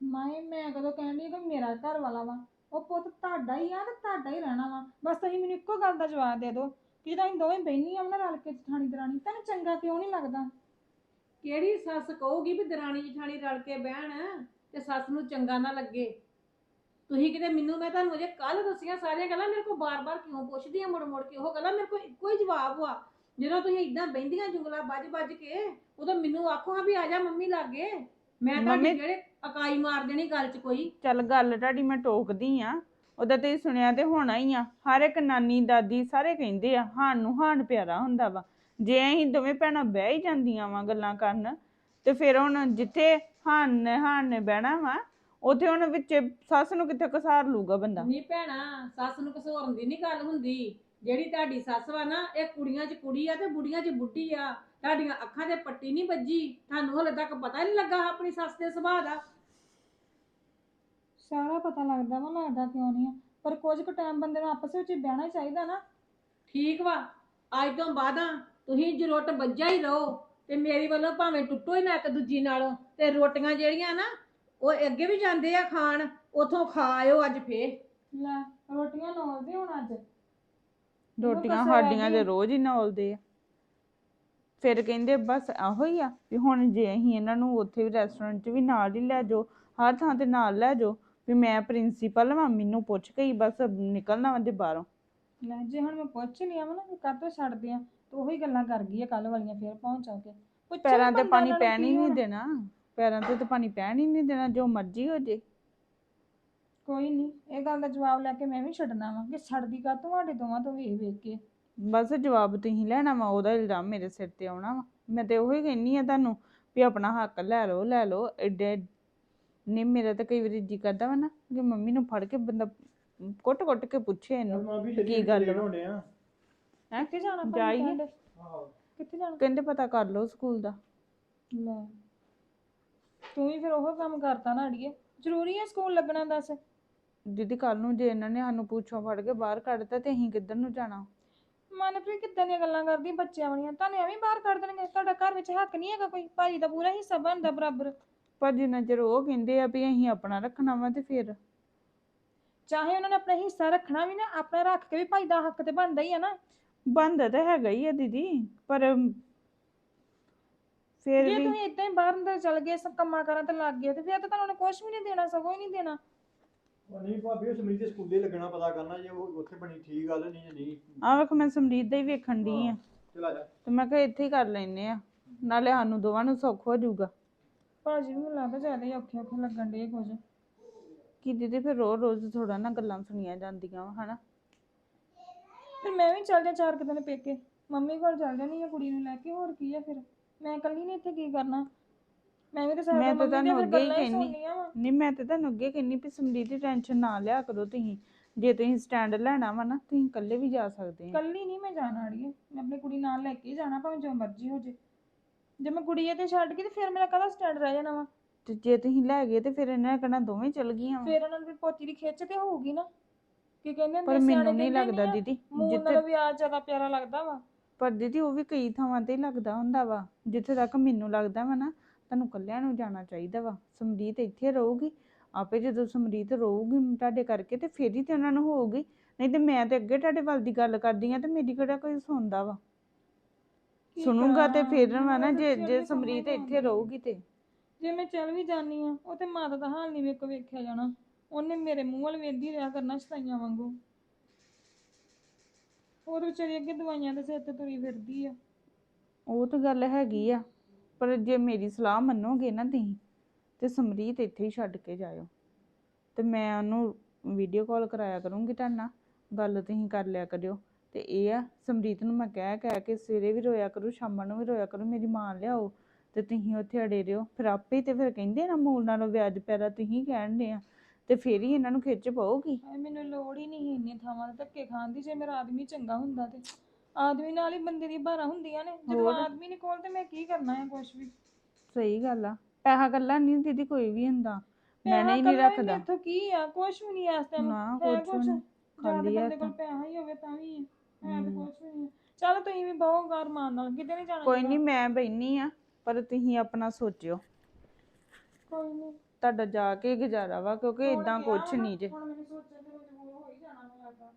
[SPEAKER 1] ਮਾਏ ਮੈਂ ਕਦੋਂ ਕਹਿੰਦੀ ਕਿ ਮੇਰਾ ਘਰ ਵਾਲਾ ਵਾ? ਉਹ ਪੁੱਤ ਤੁਹਾਡਾ ਹੀ ਆ ਤੇ ਤੁਹਾਡਾ ਹੀ ਰਹਿਣਾ ਵਾ। ਬਸ ਤੁਸੀਂ ਮੈਨੂੰ ਇੱਕੋ ਗੱਲ ਦਾ ਜਵਾਬ ਦੇ ਦਿਓ। ਕਿ ਜਦੋਂ ਅਸੀਂ ਦੋਵੇਂ ਬੈਨੀਆਂ ਨਾ ਰਲ ਕੇ ਜਠਾਣੀ ਦਰਾਣੀ ਤੁਹਾਨੂੰ ਚੰਗਾ ਕਿਉਂ ਨਹੀਂ ਲੱਗਦਾ?
[SPEAKER 3] ਕਿਹੜੀ ਸੱਸ ਕਹੂਗੀ ਵੀ ਦਰਾਣੀ ਜਠਾਣੀ ਰਲ ਕੇ ਬਹਿਣ ਤੇ ਸੱਸ ਨੂੰ ਚੰਗਾ ਨਾ ਲੱਗੇ? ਤੁਸੀਂ ਕਿਤੇ ਮੈਨੂੰ ਮੈਂ ਤੁਹਾਨੂੰ ਅਜੇ ਕੱਲ ਦੱਸੀਆਂ ਸਾਰੀਆਂ ਗੱਲਾਂ ਮੇਰੇ ਕੋਲ ਬਾਰ-ਬਾਰ ਕਿਉਂ ਪੁੱਛਦੀ ਆ? ਮੁੜ-ਮੁੜ ਕੇ ਉਹ ਗੱਲਾਂ ਮੇਰੇ ਕੋਲ ਇੱਕੋ ਹੀ ਜਵਾਬ ਵਾ। ਜਦੋਂ ਤੁਸੀਂ ਇਦਾਂ ਬਹਿੰਦੀਆਂ ਜੁੰਗਲਾ ਵੱਜ-ਵੱਜ ਕੇ ਉਦੋਂ ਮੈਨੂੰ ਆਖੋ ਹਾਂ ਵੀ ਆ ਜਾ ਮੰਮੀ ਲਾਗੇ। ਮੈਂ ਤੁਹਾਡੀ
[SPEAKER 2] ਮੰਮੀ-
[SPEAKER 3] ਜਿਹੜੇ ਅਕਾਈ ਮਾਰ ਦੇਣੀ ਗੱਲ 'ਚ ਕੋਈ।
[SPEAKER 2] ਚੱਲ ਗੱਲ ਤੁਹਾਡੀ ਮੈਂ ਟੋਕਦੀ ਆ। ਉਹਦਾ ਤੇ ਸੁਣਿਆ ਤੇ ਹੋਣਾ ਹੀ ਆ। ਹਰ ਇੱਕ ਨਾਨੀ ਦਾਦੀ ਸਾਰੇ ਕਹਿੰਦੇ ਆ ਹਾਨ ਨੂੰ ਹਾਨ ਪਿਆਰਾ ਹੁੰਦਾ ਵਾ। ਜੇ ਅਸੀਂ ਦੋਵੇਂ ਭੈਣਾਂ ਬਹਿ ਹੀ ਜਾਂਦੀਆਂ ਵਾ ਗੱਲਾਂ ਕਰਨ ਤੇ ਫਿਰ ਹੁਣ ਜਿੱਥੇ ਹਾਨ ਨੇ ਹਾਨ ਨੇ ਬਹਿਣਾ ਵਾ ਉੱਥੇ ਹੁਣ ਵਿੱਚ ਸੱਸ ਨੂੰ ਕਿੱਥੇ ਕਸਾਰ ਲੂਗਾ ਬੰਦਾ?
[SPEAKER 3] ਨਹੀਂ ਭੈਣਾ ਸੱਸ ਨੂੰ ਘਸੋਰਨ ਦੀ ਨਹੀਂ ਗੱਲ ਹੁੰਦੀ। ਜਿਹੜੀ ਤੁਹਾਡੀ ਸੱਸ ਵਾ ਨਾ ਇਹ ਕੁੜੀਆਂ 'ਚ ਕੁੜੀ ਆ ਤੇ ਬੁੜੀਆਂ 'ਚ ਬੁੱਢੀ ਆ। ਤੁਹਾਡੀਆਂ ਅੱਖਾਂ ਤੇ ਪੱਟੀ ਨਹੀਂ ਵੱਜੀ। ਤੁਹਾਨੂੰ ਹਲੇ ਤੱਕ ਪਤਾ ਨਹੀਂ ਲੱਗਾ ਆਪਣੀ ਸੱਸ ਦੇ ਸੁਭਾਅ ਦਾ।
[SPEAKER 1] ਸਾਰਾ ਪਤਾ ਲੱਗਦਾ ਵਾ ਲੱਗਦਾ ਕਿਉਂ ਨਹੀਂ ਆ? ਪਰ ਕੁਝ ਕੁ ਟਾਈਮ ਬੰਦੇ ਨੂੰ ਆਪਸ ਵਿੱਚ ਬਹਿਣਾ ਹੀ ਚਾਹੀਦਾ ਨਾ।
[SPEAKER 3] ਠੀਕ ਵਾ। ਅੱਜ ਤੋਂ ਬਾਅਦਾਂ ਤੁਸੀਂ ਜਰੂਰਤ ਬੱਜਾ ਹੀ ਰਹੋ ਤੇ ਮੇਰੀ ਵੱਲੋਂ ਭਾਵੇਂ ਟੁੱਟੋ ਹੀ ਨਾ ਇੱਕ ਦੂਜੀ ਨਾਲੋਂ। ਤੇ ਰੋਟੀਆਂ ਜਿਹੜੀਆਂ ਨਾ ਉਹ ਅੱਗੇ ਵੀ ਜਾਂਦੇ ਆ ਖਾਣ ਉਥੋਂ ਖਾ ਆਇਓ ਅੱਜ ਫੇਰ।
[SPEAKER 1] ਲੈ ਰੋਟੀਆਂ ਨੋਲਦੇ ਹੁਣ ਅੱਜ।
[SPEAKER 2] ਰੋਟੀਆਂ ਸਾਡੀਆਂ। ਦੇ ਰੋਜ਼ ਹੀ ਨੌਲਦੇ ਆ। ਫਿਰ ਕਹਿੰਦੇ ਬਸ ਇਹੋ ਹੀ ਆ ਵੀ ਹੁਣ ਜੇ ਅਸੀਂ ਇਹਨਾਂ ਨੂੰ ਉੱਥੇ ਵੀ ਰੈਸਟੋਰੈਂਟ 'ਚ ਵੀ ਨਾਲ ਹੀ ਲੈ ਜਾਓ ਹਰ ਥਾਂ ਤੇ ਨਾਲ ਲੈ ਜਾਓ ਵੀ ਮੈਂ ਪ੍ਰਿੰਸੀਪਲ ਵਾਂ ਮੈਨੂੰ ਪੁੱਛ ਕੇ ਹੀ ਬਸ ਨਿਕਲਣਾ ਵਾ ਦੇ ਬਾਹਰੋਂ।
[SPEAKER 1] ਲੈ ਜੇ ਹੁਣ ਮੈਂ ਪੁੱਛ ਲਿਆ ਵਾ ਨਾ ਕਿ ਕਾਹਤੋਂ ਛੱਡਦੇ ਆ? ਤੇ ਉਹੀ ਗੱਲਾਂ ਕਰ ਗਈ ਆ ਕੱਲ ਵਾਲੀਆਂ ਫੇਰ ਪਹੁੰਚ ਆ ਕੇ। ਪੁੱਛੋ
[SPEAKER 2] ਪੈਰਾਂ ਤੇ
[SPEAKER 1] ਬੰਦਾ
[SPEAKER 2] ਪਾਣੀ
[SPEAKER 1] ਨੂੰ
[SPEAKER 2] ਪੈਣ ਹੀ
[SPEAKER 1] ਕੀ
[SPEAKER 2] ਨਹੀਂ
[SPEAKER 1] ਹੋਣਾ।
[SPEAKER 2] ਦੇਣਾ। ਪੈਰਾਂ ਤੇ ਤਾਂ ਪਾਣੀ ਪੈਣ ਹੀ ਨਹੀਂ ਦੇਣਾ ਜੋ ਮਰਜ਼ੀ ਹੋ ਜੇ।
[SPEAKER 1] ਕੋਈ ਨਹੀਂ ਇਹ ਗੱਲ ਦਾ ਜਵਾਬ ਲੈ ਕੇ ਮੈਂ ਵੀ ਛੱਡਣਾ ਵਾ ਕਿ ਛੱਡਦੀ ਕਾ ਤੁਹਾਡੇ ਦੋਵਾਂ ਤੋਂ ਵੇਖ ਵੇਖ ਕੇ।
[SPEAKER 2] ਬਸ ਜਵਾਬ ਤੁਸੀਂ ਲੈਣਾ ਵਾ ਉਹਦਾ ਇਲਜ਼ਾਮ ਮੇਰੇ ਸਿਰ ਤੇ ਆਉਣਾ ਵਾ। ਮੈਂ ਤੇ ਉਹੀ ਕਹਿੰਨੀ ਆ ਤੁਹਾਨੂੰ ਵੀ ਆਪਣਾ ਹੱਕ ਲੈ ਲਓ ਲੈ ਲਓ ਐਡੇ ਨਹੀਂ ਮੇਰਾ ਤਾਂ ਕਈ ਵਾਰੀ ਜੀ ਕਰਦਾ ਵਾ ਨਾ ਕਿ ਮੰਮੀ ਨੂੰ ਫੜ ਕੇ ਬੰਦਾ ਕੁੱਟ ਕੁੱਟ ਕੇ ਪੁੱਛੇ ਇਹਨੂੰ ਕੀ ਗੱਲ ਵਾ?
[SPEAKER 6] ਹੋਣੇ ਆ।
[SPEAKER 2] ਹੈ
[SPEAKER 1] ਕਿੱਥੇ ਜਾਣਾ ਭਾਈ
[SPEAKER 2] ਜਾਈਏ।
[SPEAKER 6] ਆਹੋ।
[SPEAKER 1] ਕਿੱਥੇ ਜਾਣਾ?
[SPEAKER 2] ਕਹਿੰਦੇ ਪਤਾ ਕਰ ਲਓ ਸਕੂਲ ਦਾ।
[SPEAKER 1] ਲੈ ਤੂੰ ਵੀ ਫਿਰ ਉਹ ਕੰਮ ਕਰਤਾ ਨਾ ਅੜੀਏ। ਜ਼ਰੂਰੀ ਹੈ ਸਕੂਲ ਲੱਗਣਾ ਦੱਸ।
[SPEAKER 2] ਦੀਦੀ ਕੱਲ ਨੂੰ ਜੇ ਇਹਨਾਂ ਨੇ ਸਾਨੂੰ ਪੁੱਛੋਂ ਫੜ ਕੇ ਬਾਹਰ ਕੱਢਤਾ ਤੇ ਅਸੀਂ ਕਿੱਧਰ ਨੂੰ ਜਾਣਾ?
[SPEAKER 1] ਮਨਪ੍ਰੀਤ ਕਿੱਦਾਂ ਦੀਆਂ ਗੱਲਾਂ ਕਰਦੀ ਬੱਚਿਆਂ ਵਾਲੀਆਂ? ਤੁਹਾਨੂੰ ਐਵੇਂ ਬਾਹਰ ਕੱਢ ਦੇਣਗੇ। ਤੁਹਾਡਾ ਘਰ ਵਿੱਚ ਹੱਕ ਨਹੀਂ ਹੈਗਾ ਕੋਈ। ਭਾਜੀ ਦਾ ਪੂਰਾ ਹਿੱਸਾ ਬਣਦਾ ਬਰਾਬਰ।
[SPEAKER 2] ਪਰ ਜਿੰਨਾ ਚਿਰ ਉਹ ਕਹਿੰਦੇ ਆ ਵੀ ਅਸੀਂ ਆਪਣਾ ਰੱਖਣਾ ਵਾ ਤੇ ਫਿਰ?
[SPEAKER 1] ਚਾਹੇ ਉਹਨਾਂ ਨੇ ਆਪਣਾ ਹਿੱਸਾ ਰੱਖਣਾ ਵੀ ਨਾ ਆਪਣਾ ਰੱਖ ਕੇ ਵੀ ਭਾਈ ਦਾ ਹੱਕ ਤੇ ਬਣਦਾ ਹੀ ਆ ਨਾ।
[SPEAKER 2] ਬੰਦ ਤਾਂ ਹੈਗਾ ਹੀ ਆ ਦੀਦੀ ਪਰ ਫਿਰ
[SPEAKER 1] ਜੇ
[SPEAKER 2] ਵੀ
[SPEAKER 1] ਤੁਸੀਂ ਇਦਾਂ ਹੀ ਬਾਹਰ ਅੰਦਰ ਚਲ ਗਏ ਸਭ ਕੰਮਾਂ ਕਰਾਂ ਤੇ ਲੱਗ ਗਏ ਤੇ ਫਿਰ ਤਾਂ ਤੁਹਾਨੂੰ ਉਹਨੇ ਕੁਝ ਵੀ ਨਹੀਂ ਦੇਣਾ ਸਗੋਂ ਹੀ ਨਹੀਂ ਦੇਣਾ।
[SPEAKER 6] ਨਹੀਂ ਭਾਬੀ ਉਹ ਸਮਰੀਤ ਦੇ ਸਕੂਲੇ ਲੱਗਣਾ ਪਤਾ ਕਰਨਾ ਜੇ ਉਹ ਉੱਥੇ ਬਣੀ ਠੀਕ ਗੱਲ ਨਹੀਂ ਜੇ ਨਹੀਂ।
[SPEAKER 2] ਆਹ ਵੇਖ ਮੈਂ ਸਮਰੀਤ ਦਾ ਹੀ ਵੇਖਣ ਦੀ ਆ।
[SPEAKER 6] ਚਲਾ ਜਾ।
[SPEAKER 2] ਤੇ ਮੈਂ ਕਿਹਾ ਇੱਥੇ ਹੀ ਕਰ ਲੈਨੇ ਆ। ਨਾਲੇ ਸਾਨੂੰ ਦੋਵਾਂ ਨੂੰ ਸੁੱਖ ਹੋ ਜਾਊਗਾ।
[SPEAKER 1] ਭਾਜੀ ਨੂੰ ਲੱਗਦਾ ਜ਼ਿਆਦਾ ਹੀ ਔਖੇ ਔਖੇ ਲੱਗਣ ਡੇ ਕੁਝ।
[SPEAKER 2] ਕਿ ਦੀਦੀ ਫਿਰ ਰੋਜ਼ ਰੋਜ਼ ਥੋੜਾ ਨਾ ਗੱਲਾਂ ਸੁਣੀਆਂ ਜਾਂਦੀਆਂ ਵਾ ਹਨਾ?
[SPEAKER 1] ਫਿਰ ਮੈਂ ਵੀ ਚੱਲ ਜਾ ਚਾਰ ਕੁ ਦਿਨ ਪੇਕੇ। ਮੰਮੀ ਕੋਲ ਚੱਲ ਜਾਣੀ ਆ ਕੁੜੀ ਨੂੰ ਲੈ ਕੇ ਹੋਰ ਕੀ ਆ ਫਿਰ? ਮੈਂ ਇਕੱਲੀ ਨੇ ਇੱਥੇ ਕੀ ਕਰਨਾ? ਮੈਂ ਵੀ ਤਾਂ ਸਾਰਾ
[SPEAKER 2] ਮੈਂ ਤਾਂ ਤੁਹਾਨੂੰ ਅੱਗੇ ਹੀ ਕਹਿੰਦੀ।
[SPEAKER 1] ਵਾਂ।
[SPEAKER 2] ਨਹੀਂ ਮੈਂ ਤੇ ਤੁਹਾਨੂੰ ਅੱਗੇ ਕਹਿੰਨੀ ਵੀ ਸਮਰੀਤ ਦੀ ਟੈਨਸ਼ਨ ਨਾ ਲਿਆ ਕਰੋ ਤੁਸੀਂ। ਜੇ ਤੁਸੀਂ ਸਟੈਂਡ ਲੈਣਾ ਵਾ ਨਾ ਤੁਸੀਂ ਇਕੱਲੇ ਵੀ ਜਾ ਸਕਦੇ ਆ।
[SPEAKER 1] ਕੱਲੀ ਨਹੀਂ ਮੈਂ ਜਾਣਾ ਅੜੀਏ ਮੈਂ ਆਪਣੀ ਕੁੜੀ ਨਾਲ ਲੈ ਕੇ ਹੀ ਜਾਣਾ ਭਾਵੇਂ ਜੋ ਮਰਜ਼ੀ ਹੋ ਜੇ। ਜੇ ਮੈਂ ਕੁੜੀ ਇੱਥੇ ਛੱਡ ਗਈ ਤੇ ਫਿਰ ਮੇਰਾ ਕਦਾ ਸਟੈਂਡ ਰਹਿ ਜਾਣਾ ਵਾ?
[SPEAKER 2] ਤੇ ਜੇ ਤੁਸੀਂ ਲੈ ਗਏ ਤੇ ਫਿਰ ਇਹਨਾਂ ਨੇ ਕਹਿਣਾ ਦੋਵੇਂ ਚਲ ਗਈਆਂ ਵਾ।
[SPEAKER 1] ਫਿਰ ਉਹਨਾਂ ਨੂੰ ਵੀ ਪੋਤੀ ਦੀ ਖਿੱਚ ਤੇ ਹੋਊਗੀ ਨਾ। ਕੀ ਕਹਿੰਦੇ
[SPEAKER 2] ਪਰ
[SPEAKER 1] ਹੁੰਦੇ
[SPEAKER 2] ਮੈਨੂੰ
[SPEAKER 1] ਸਿਆਣੇ
[SPEAKER 2] ਨਹੀਂ
[SPEAKER 1] ਕਹਿੰਦੇ
[SPEAKER 2] ਲੱਗਦਾ ਦੀਦੀ
[SPEAKER 1] ਮੂੰਹ
[SPEAKER 2] ਜਿੱਥੇ
[SPEAKER 1] ਨਾਲੋਂ ਵੀ ਆ ਜ਼ਿਆਦਾ ਪਿਆਰਾ ਲੱਗਦਾ ਵਾ।
[SPEAKER 2] ਪਰ ਦੀਦੀ ਉਹ ਵੀ ਕਈ ਥਾਵਾਂ ਤੇ ਹੀ ਲੱਗਦਾ ਹੁੰਦਾ ਵਾ। ਜਿੱਥੇ ਤੱਕ ਮੈਨੂੰ ਲੱਗਦਾ ਵਾ ਨਾ ਤੁਹਾਨੂੰ ਕੱਲਿਆਂ ਨੂੰ ਜਾਣਾ ਚਾਹੀਦਾ ਵਾ। ਸਮਰੀਤ ਇੱਥੇ ਰਹੂਗੀ। ਆਪੇ ਜਦੋਂ ਸਮਰੀਤ ਰਹੂਗੀ ਤੁਹਾਡੇ ਕਰਕੇ ਤੇ ਫਿਰ ਹੀ ਤੇ ਉਹਨਾਂ ਨੂੰ ਹੋਊਗੀ। ਨਹੀਂ ਤੇ ਮੈਂ ਤੇ ਅੱਗੇ ਤੁਹਾਡੇ ਵੱਲ ਦੀ ਗੱਲ ਕਰਦੀ ਆ ਤੇ ਮੇਰੀ ਕਿਹੜਾ ਕੋਈ ਸੁਣਦਾ ਵਾ। ਸੁਣੂਗਾ ਤੇ ਫਿਰ ਵਾ ਨਾ ਜੇ ਜੇ ਸਮਰੀਤ ਇੱਥੇ। ਰਹੂਗੀ ਤੇ।
[SPEAKER 1] ਜੇ ਮੈਂ ਚੱਲ ਵੀ ਜਾਨੀ ਆ ਉਹ ਤੇ ਮਾਤਾ ਦਾ ਹਾਲ ਨਹੀਂ ਵੇਖ ਵੇਖਿਆ ਜਾਣਾ। ਉਹਨੇ ਮੇਰੇ ਮੂੰਹ ਵੱਲ ਵੇਖਦੀ ਰਿਹਾ ਕਰਨਾ ਸ਼ਤਾਈਆਂ ਵਾਂਗੂ। ਉਹ ਤਾਂ ਵਿਚਾਰੀ ਅੱਗੇ ਦਵਾਈਆਂ ਦੇ ਸਿਰ ਤੇ ਤੁਰੀ ਫਿਰਦੀ ਆ।
[SPEAKER 2] ਉਹ ਤਾਂ ਗੱਲ ਹੈਗੀ ਆ। ਪਰ ਜੇ ਮੇਰੀ ਸਲਾਹ ਮੰਨੋਗੇ ਨਾ ਤੁਸੀਂ, ਤੇ ਸਮਰੀਤ ਇੱਥੇ ਹੀ ਛੱਡ ਕੇ ਜਾਇਓ। ਤੇ ਮੈਂ ਉਹਨੂੰ ਵੀਡੀਓ ਕਾਲ ਕਰਾਇਆ ਕਰੂੰਗੀ ਤੁਹਾਡੇ ਨਾਲ, ਗੱਲ ਤੁਸੀਂ ਕਰ ਲਿਆ ਕਰਿਓ। ਤੇ ਇਹ ਆ, ਸਮਰੀਤ ਨੂੰ ਮੈਂ ਕਹਿ ਕਹਿ ਕੇ ਸਵੇਰੇ ਵੀ ਰੋਇਆ ਕਰੂ, ਸ਼ਾਮਾਂ ਨੂੰ ਵੀ ਰੋਇਆ ਕਰੂ, ਮੇਰੀ ਮਾਂ ਲਿਆਓ, ਤੇ ਤੁਸੀਂ ਉੱਥੇ ਅੜੇ ਰਿਓ ਫਿਰ ਆਪੇ ਤੇ ਫਿਰ ਕਹਿੰਦੇ ਨਾ ਮੂਲ ਨਾਲੋਂ ਵਿਆਜ ਪੈਰਾ ਤੁਸੀਂ ਕਹਿਣਦੇ ਆ, ਤੇ ਫਿਰ ਹੀ ਇਹਨਾਂ ਨੂੰ ਖਿੱਚ
[SPEAKER 1] ਪਾਉਗੀ ਮੈਨੂੰ ਲੋੜ ਹੀ ਨਹੀਂ ਇੰਨੇ ਥਾਵਾਂ ਤੇ ਧੱਕੇ ਖਾਣ ਦੀ, ਜੇ ਮੇਰਾ ਆਦਮੀ ਚੰਗਾ ਹੁੰਦਾ ਤੇ। ਆਦਮੀ ਨਾਲ ਹੀ ਬੰਦੇ ਦੀ ਬਾਰਾਂ ਹੁੰਦੀਆਂ ਨੇ। ਜਦੋਂ। ਆਦਮੀ ਨਹੀਂ ਕੋਲ ਤੇ ਮੈਂ ਕੀ ਕਰਨਾ ਹੈ ਕੁਛ ਵੀ?
[SPEAKER 2] ਸਹੀ ਗੱਲ ਆ। ਪੈਸਾ ਗੱਲਾਂ ਨਹੀਂ ਦੀਦੀ ਕੋਈ ਵੀ ਹੁੰਦਾ। ਮੈਂ ਨਹੀਂ
[SPEAKER 1] ਵੀ
[SPEAKER 2] ਰੱਖਦਾ।
[SPEAKER 1] ਮੈਥੋਂ ਕੀ ਆ? ਕੁਛ ਵੀ ਨਹੀਂ ਇਸ ਟਾਈਮ
[SPEAKER 2] ਨਾ
[SPEAKER 1] ਹੈ
[SPEAKER 2] ਕੁਛ
[SPEAKER 1] ਕੁਛ?
[SPEAKER 2] ਨੀ,
[SPEAKER 1] ਜਾਂ
[SPEAKER 2] ਖਾਲੀ।
[SPEAKER 1] ਕੋਲ ਪੈਸਾ ਹੀ ਹੋਵੇ ਤਾਂ ਵੀ ਹੈ। ਤੇ। ਕੁਛ ਵੀ ਨਹੀਂ ਚੱਲ ਤੁਸੀਂ ਵੀ ਬਹੁ ਘਰ ਮਾਰ ਨਾਲ। ਕਿਤੇ ਨਹੀਂ ਜਾਣਾ
[SPEAKER 2] ਕੋਈ। ਨਹੀਂ ਮੈਂ ਬੈਣੀ ਆ ਪਰ ਤੁਸੀਂ ਆਪਣਾ ਸੋਚਿਓ।
[SPEAKER 1] ਕੋਈ ਨਹੀਂ
[SPEAKER 2] ਤੁਹਾਡਾ ਜਾ ਕੇ ਗੁਜ਼ਾਰਾ ਵਾ ਕਿਉਂਕਿ ਇਦਾਂ ਕੁਛ ਨਹੀਂ ਜੇ।
[SPEAKER 1] ਹੁਣ ਮੈਨੂੰ ਸੋਚਣ ਤੇ ਮਜਬੂਰ ਹੋ ਹੀ ਜਾਣਾ ਮੈਨੂੰ ਲੱਗਦਾ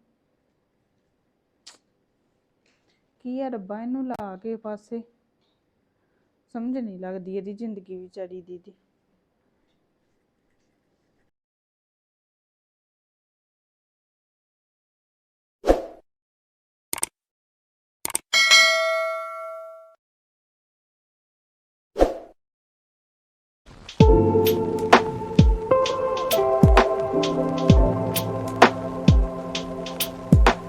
[SPEAKER 2] ਕੀ ਆ ਰੱਬਾ? ਇਹਨੂੰ ਲਾ ਕੇ ਪਾਸੇ। ਸਮਝ ਨਹੀਂ ਲੱਗਦੀ ਇਹਦੀ ਜ਼ਿੰਦਗੀ ਵਿਚਾਰੀ ਦੀ ਦੀ
[SPEAKER 4] हाँ